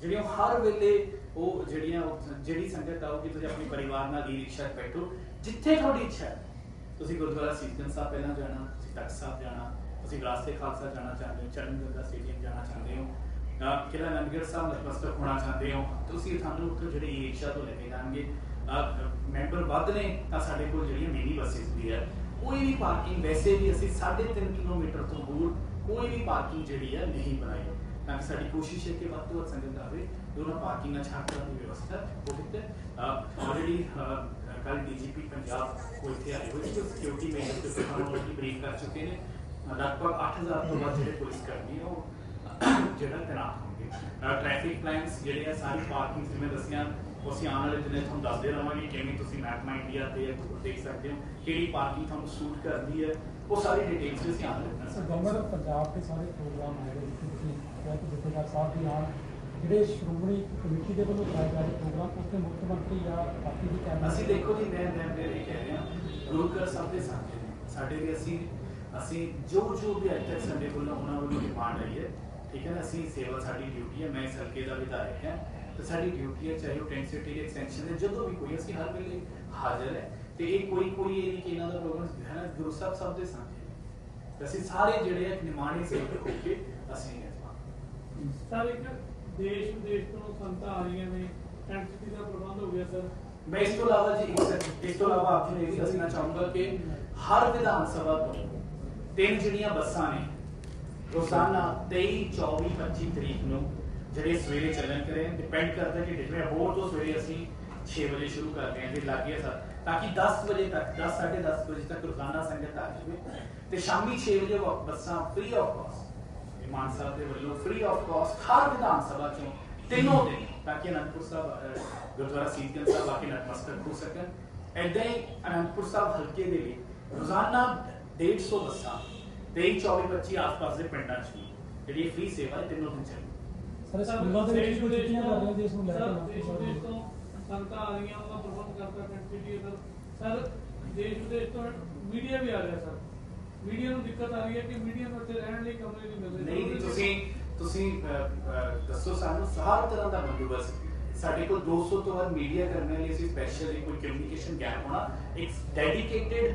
Speaker 1: ਜਿਹੜੀਆਂ ਹਰ ਵੇਲੇ ਉਹ ਜਿਹੜੀਆਂ ਜਿਹੜੀ ਸੰਗਤ ਆਉਗੀ ਤੁਸੀਂ ਆਪਣੇ ਪਰਿਵਾਰ ਨਾਲ ਈ ਰਿਕਸ਼ਾ ਬੈਠੋ, ਜਿੱਥੇ ਤੁਹਾਡੀ ਇੱਛਾ ਹੈ। ਤੁਸੀਂ ਗੁਰਦੁਆਰਾ ਸੀਤਨ ਸਾਹਿਬ ਪਹਿਲਾਂ ਜਾਣਾ, ਤੁਸੀਂ ਤਖਤ ਸਾਹਿਬ ਜਾਣਾ, ਤੁਸੀਂ ਵਿਰਾਸਤੇ ਖਾਲਸਾ ਜਾਣਾ ਚਾਹੁੰਦੇ ਹੋ ਚਰਨ ਗੰਗਾ ਸਟੇਡੀਅਮ ਜਾਣਾ ਚਾਹੁੰਦੇ ਹੋ ਕਿਲਾ ਨੰਦਗੜ੍ਹ ਸਾਹਿਬ ਨਤਮਸਤਕ ਹੋਣਾ ਚਾਹੁੰਦੇ ਹੋ, ਤੁਸੀਂ ਤੁਹਾਨੂੰ ਉੱਥੋਂ ਜਿਹੜੇ ਈ ਰਿਕਸ਼ਾ ਤੋਂ ਲੈ ਕੇ ਜਾਣਗੇ। ਮੈਂਬਰ ਵੱਧ ਨੇ, ਤਾਂ ਸਾਡੇ ਕੋਲ ਜਿਹੜੀਆਂ ਮਿਨੀ ਬੱਸਿਸ ਵੀ ਹੈ ਕੋਈ ਵੀ ਪਾਰਕਿੰਗ ਵੈਸੇ ਵੀ ਅਸੀਂ 3.5 ਕਿਲੋਮੀਟਰ ਤੋਂ ਦੂਰ ਕੋਈ ਵੀ ਪਾਰਕਿੰਗ ਜਿਹੜੀ ਹੈ ਨਹੀਂ ਬਣਾਈ। ਤਾਂ ਕਿ ਸਾਡੀ ਕੋਸ਼ਿਸ਼ ਹੈ ਕਿ ਵੱਧ ਤੋਂ ਵੱਧ ਸੰਗਤ ਆਵੇ ਦੋਨੋਂ ਪਾਰਕਿੰਗ ਨਾਲ ਛਾੜ ਕਰਨ ਦੀ ਵਿਵਸਥਾ ਉਹ ਕਿਤੇ ਆਲਰੇਡੀ ਕੱਲ ਡੀਜੀਪੀ ਪੰਜਾਬ ਕੋ ਇੱਥੇ ਆਏ ਹੋਏ ਸੀ ਸਿਕਿਉਰਿਟੀ ਮੇਜਰ ਤੇ ਸਾਨੂੰ ਉਹਦੀ ਬਰੀਫ ਕਰ ਚੁੱਕੇ ਨੇ ਅਹ ਲਗਭਗ 8000 ਤੋਂ ਵੱਧ ਜਿਹੜੇ ਪੁਲਿਸ ਕਰਮੀ ਆ ਉਹ ਜਿਹੜਾ ਤੈਨਾਤ ਹੋਣਗੇ ਟ੍ਰੈਫਿਕ ਪਲਾਨਸ ਜਿਹੜੇ ਆ ਸਾਰੀ ਪਾਰਕਿੰਗ ਜਿਵੇਂ ਦੱਸਿਆ ਉਹ ਅਸੀਂ ਆਉਣ ਵਾਲੇ ਦਿਨਾਂ 'ਚ ਤੁਹਾਨੂੰ ਦੱਸਦੇ ਰਹਾਂਗੇ ਕਿਵੇਂ ਤੁਸੀਂ ਮੈਪ ਮਾਈ ਇੰਡੀਆ ਤੇ ਦੇਖ ਸਕਦੇ ਹੋ ਕਿਹੜੀ ਪਾਰਕਿੰਗ ਤੁਹਾਨੂੰ ਸੂਟ ਕਰਦੀ ਹੈ ਉਹ ਸਾਰੀ ਡਿਟੇਲਸ ਅਸੀਂ ਆਉਣ ਵਾਲੇ ਦਿਨਾਂ 'ਚ
Speaker 6: ਸਰ ਗਵਰਨਮੈਂਟ ਆਫ ਪੰਜਾਬ ਦੇ ਸਾਰੇ ਪ੍ਰੋਗਰਾਮ ਹੈਗੇ ਜਿੱਥੇ ਤੁਸੀਂ ਕਿ ਜਥੇਦਾਰ ਸਾਹਿਬ ਦੀ ਆਉਣ, ਜਿਹੜੇ ਸ਼੍ਰੋਮਣੀ ਕਮੇਟੀ ਦੇ ਵੱਲੋਂ ਕਰਾਏ ਜਾ ਰਹੇ ਪ੍ਰੋਗਰਾਮ ਉੱਥੇ ਮੁੱਖ ਮੰਤਰੀ ਜਾਂ ਬਾਕੀ ਦੀ ਕੈਬਨਿਟ
Speaker 1: ਅਸੀਂ ਦੇਖੋ ਜੀ, ਮੈਂ ਮੈਂ ਮੈਂ ਇਹ ਕਹਿ ਰਿਹਾ, ਗੁਰੂ ਸਭ ਦੇ ਸਾਥ ਨੇ, ਸਾਡੇ ਵੀ ਅਸੀਂ ਅਸੀਂ ਜੋ ਜੋ ਵੀ ਅੱਜ ਤੱਕ ਸਾਡੇ ਕੋਲੋਂ ਉਹਨਾਂ ਵੱਲੋਂ ਡਿਮਾਂਡ ਆਈ ਹੈ, ਠੀਕ ਹੈ ਨਾ, ਅਸੀਂ ਸੇਵਾ ਸਾਡੀ ਡਿਊਟੀ ਹੈ, ਮੈਂ ਇਸ ਹਲਕੇ ਦਾ ਵਿਧਾਇਕ ਹਾਂ, ਤੇ ਸਾਡੀ ਡਿਊਟੀ ਹੈ, ਚਾਹੇ ਉਹ ਟੈਂਟ ਸਿਟੀ ਐਕਸਟੈਂਸ਼ਨ ਹੈ, ਜਦੋਂ ਵੀ ਕੋਈ, ਅਸੀਂ ਹਰ ਵੇਲੇ ਹਾਜ਼ਰ ਹੈ, ਤੇ ਇਹ ਕੋਈ ਕੋਈ ਇਹ ਨਹੀਂ ਕਿ ਇਹਨਾਂ ਦਾ ਪ੍ਰੋਗਰਾਮ ਹੈ ਗੁਰੂ ਸਾਹਿਬ ਸਭ ਦੇ ਸਾਥ ਅਸੀਂ ਸਾਰੇ ਜਿਹੜੇ ਆ ਨਿਮਾਣੇ ਸੇਵਕ ਹੋ ਕੇ ਅਸੀਂ
Speaker 7: ਸਰ, ਇੱਕ ਦੇਸ਼ ਵਿਦੇਸ਼ ਤੋਂ ਸੰਤਾਂ ਆ ਰਹੀਆਂ ਨੇ। ਐਂਟੀਟੀ ਦਾ ਪ੍ਰਬੰਧ ਹੋ ਗਿਆ, ਸਰ।
Speaker 1: ਮੈਂ ਇਸ ਤੋਂ ਇਲਾਵਾ ਜੀ, ਇੱਕ ਇਸ ਤੋਂ ਇਲਾਵਾ ਆਪ ਨੂੰ ਇਹ ਵੀ ਦੱਸਣਾ ਚਾਹੂੰਗਾ ਕਿ ਹਰ ਵਿਧਾਨ ਸਭਾ ਤੋਂ ਤਿੰਨ ਜਿਹੜੀਆਂ ਬੱਸਾਂ ਨੇ, ਰੋਜ਼ਾਨਾ 23 24 25 ਤਰੀਕ ਨੂੰ ਜਿਹੜੇ ਸਵੇਰੇ ਚੱਲਣ ਕਰੇ ਡਿਪੈਂਡ ਕਰਦਾ ਕਿ ਡਿਟਵੇਂ ਹੋਰ ਤੋਂ ਸਵੇਰੇ ਅਸੀਂ 6 ਵਜੇ ਸ਼ੁਰੂ ਕਰਦੇ ਹਾਂ ਜੇ ਲੱਗੇ ਸਰ। ਤਾਂ ਕਿ 10 ਵਜੇ ਤੱਕ 10 10:30 ਵਜੇ ਤੱਕ ਰੋਜ਼ਾਨਾ ਸੰਗਤ ਆ ਜਾਵੇ ਤੇ ਸ਼ਾਮੀ 6 ਵਜੇ ਬੱਸਾਂ free of cost Mann Sahib ਦੇ ਵੱਲੋਂ ਫ੍ਰੀ ਆਫ ਕਾਸਟ ਹਰ ਵਿਧਾਨ ਸਭਾ ਚੋਂ ਤਿੰਨੋਂ ਦਿਨ ਤਾਂ ਕਿ ਅਨੰਦਪੁਰ ਸਾਹਿਬ ਗੁਰਦੁਆਰਾ ਸੀਤਗੰਜ ਸਾਹਿਬ ਆ ਕੇ ਨਤਮਸਤਕ ਹੋ ਸਕਣ। ਏਦਾਂ ਹੀ ਅਨੰਦਪੁਰ ਸਾਹਿਬ ਹਲਕੇ ਦੇ ਲਈ ਰੋਜ਼ਾਨਾ 150 ਬੱਸਾਂ 23 24 25 ਆਸ-ਪਾਸ ਦੇ ਪਿੰਡਾਂ 'ਚ ਵੀ ਜਿਹੜੀ ਫ੍ਰੀ ਸੇਵਾ ਹੈ ਤਿੰਨੋਂ ਦਿਨ ਚੱਲੇਗੀ
Speaker 6: ਸਰ ਸਕੂਲਾਂ ਦੇ ਵਿੱਚ ਕੋਈ ਛੁੱਟੀਆਂ ਕਰ ਰਹੇ ਜਿਸ ਨੂੰ ਲੈ
Speaker 7: ਸਰ
Speaker 6: ਕੇ?
Speaker 7: ਦੇਸ਼ ਵਿਦੇਸ਼ ਤੋਂ ਸੰਤਾਂ ਆ ਰਹੀਆਂ ਉਹਦਾ ਪ੍ਰਬੰਧ ਕਰਦਾ ਸਰ ਸਰ ਦੇਸ਼ ਵਿਦੇਸ਼ ਤੋਂ ਮੀਡੀਆ ਵੀ ਆ ਰਿਹਾ ਸਰ। ਮੀਡੀਆ ਨੂੰ ਦਿੱਕਤ ਆ ਰਹੀ ਹੈ ਕਿ ਮੀਡੀਆ ਨੂੰ ਇੱਥੇ ਰਹਿਣ ਲਈ ਕਮਰੇ ਨਹੀਂ ਮਿਲ ਰਹੇ
Speaker 1: ਨਹੀਂ ਨਹੀਂ ਤੁਸੀਂ ਤੁਸੀਂ ਅਹ, ਅਹ, ਦੱਸੋ ਸਾਨੂੰ ਹਰ ਤਰ੍ਹਾਂ ਦਾ ਬੰਦੋਬਸਤ। ਸਾਡੇ ਕੋਲ 200 ਤੋਂ ਵੱਧ ਮੀਡੀਆ ਕਰਨੇ ਲਈ ਅਸੀਂ ਸਪੈਸ਼ਲ ਕੋਈ ਕਮਿਊਨੀਕੇਸ਼ਨ ਗੈਪ ਹੋਣਾ। ਇੱਕ ਡੈਡੀਕੇਟਿਡ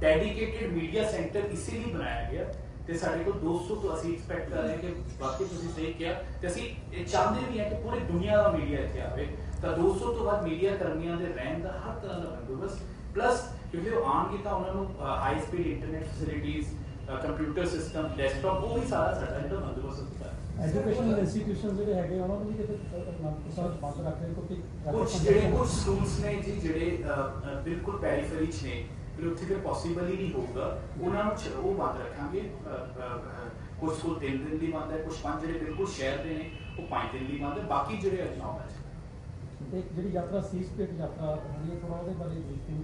Speaker 1: ਡੈਡੀਕੇਟਿਡ ਮੀਡੀਆ ਸੈਂਟਰ ਇਸੇ ਲਈ ਬਣਾਇਆ ਗਿਆ ਤੇ ਸਾਡੇ ਕੋਲ 200 ਤੋਂ ਅਸੀਂ ਐਕਸਪੈਕਟ ਕਰ ਰਹੇ ਹਾਂ ਕਿ ਬਾਕੀ ਤੁਸੀਂ ਸਹੀ ਕਿਹਾ ਤੇ ਅਸੀਂ ਇਹ ਚਾਹੁੰਦੇ ਵੀ ਹਾਂ ਕਿ ਪੂਰੀ ਦੁਨੀਆ ਦਾ ਮੀਡੀਆ ਇੱਥੇ ਆਵੇ। ਤਾਂ 200 ਤੋਂ ਵੱਧ ਮੀਡੀਆ ਕਰਮੀਆਂ ਦੇ ਰਹਿਣ ਦਾ ਹਰ ਤਰ੍ਹਾਂ ਦਾ ਬੰਦੋਬਸਤ ਪਲੱਸ ਕਿਉਂਕਿ ਉਹ ਆਉਣਗੇ ਤਾਂ ਉਹਨਾਂ ਨੂੰ high speed internet facilities computer system desktop ਉਹ ਵੀ ਸਾਰਾ ਸਾਡਾ ਜਿਹੜਾ ਬੰਦੋਬਸਤ ਹੁੰਦਾ
Speaker 6: ਐਜੂਕੇਸ਼ਨਲ ਇੰਸਟੀਟਿਊਸ਼ਨ ਜਿਹੜੇ ਹੈਗੇ ਉਹਨਾਂ ਨੂੰ ਵੀ ਕਿਤੇ 'ਚ ਬੰਦ ਰੱਖ ਰਹੇ ਕਿਉਂਕਿ
Speaker 1: ਕੁਝ ਜਿਹੜੇ ਕੁਝ ਸਕੂਲਸ ਨੇ ਜੀ ਜਿਹੜੇ ਬਿਲਕੁਲ ਪੈਰੀਫਰੀ ਚ ਨੇ ਫਿਰ ਉੱਥੇ ਫਿਰ ਪੋਸੀਬਲ ਹੀ ਨਹੀਂ ਹੋਊਗਾ। ਉਹਨਾਂ ਨੂੰ ਉਹ ਬੰਦ ਰੱਖਾਂਗੇ। ਕੁਝ ਸਕੂਲ ਤਿੰਨ ਦਿਨ ਲਈ ਬੰਦ ਹੈ ਕੁਝ ਪੰਜ ਜਿਹੜੇ ਬਿਲਕੁਲ ਸ਼ਹਿਰ ਦੇ ਨੇ ਉਹ ਪੰਜ ਦਿਨ ਲਈ ਬੰਦ ਹੈ। ਬਾਕੀ ਜਿਹੜੇ ਅਜਨਾਬ ਹੈ
Speaker 6: ਜਿਹੜੀ ਯਾਤਰਾ ਸੀਸ ਪੇਟ ਯਾਤਰਾ ਹੋਣੀ ਹੈ ਥੋੜਾ ਉਹਦੇ ਬਾਰੇ ਬਰੀਫਿੰਗ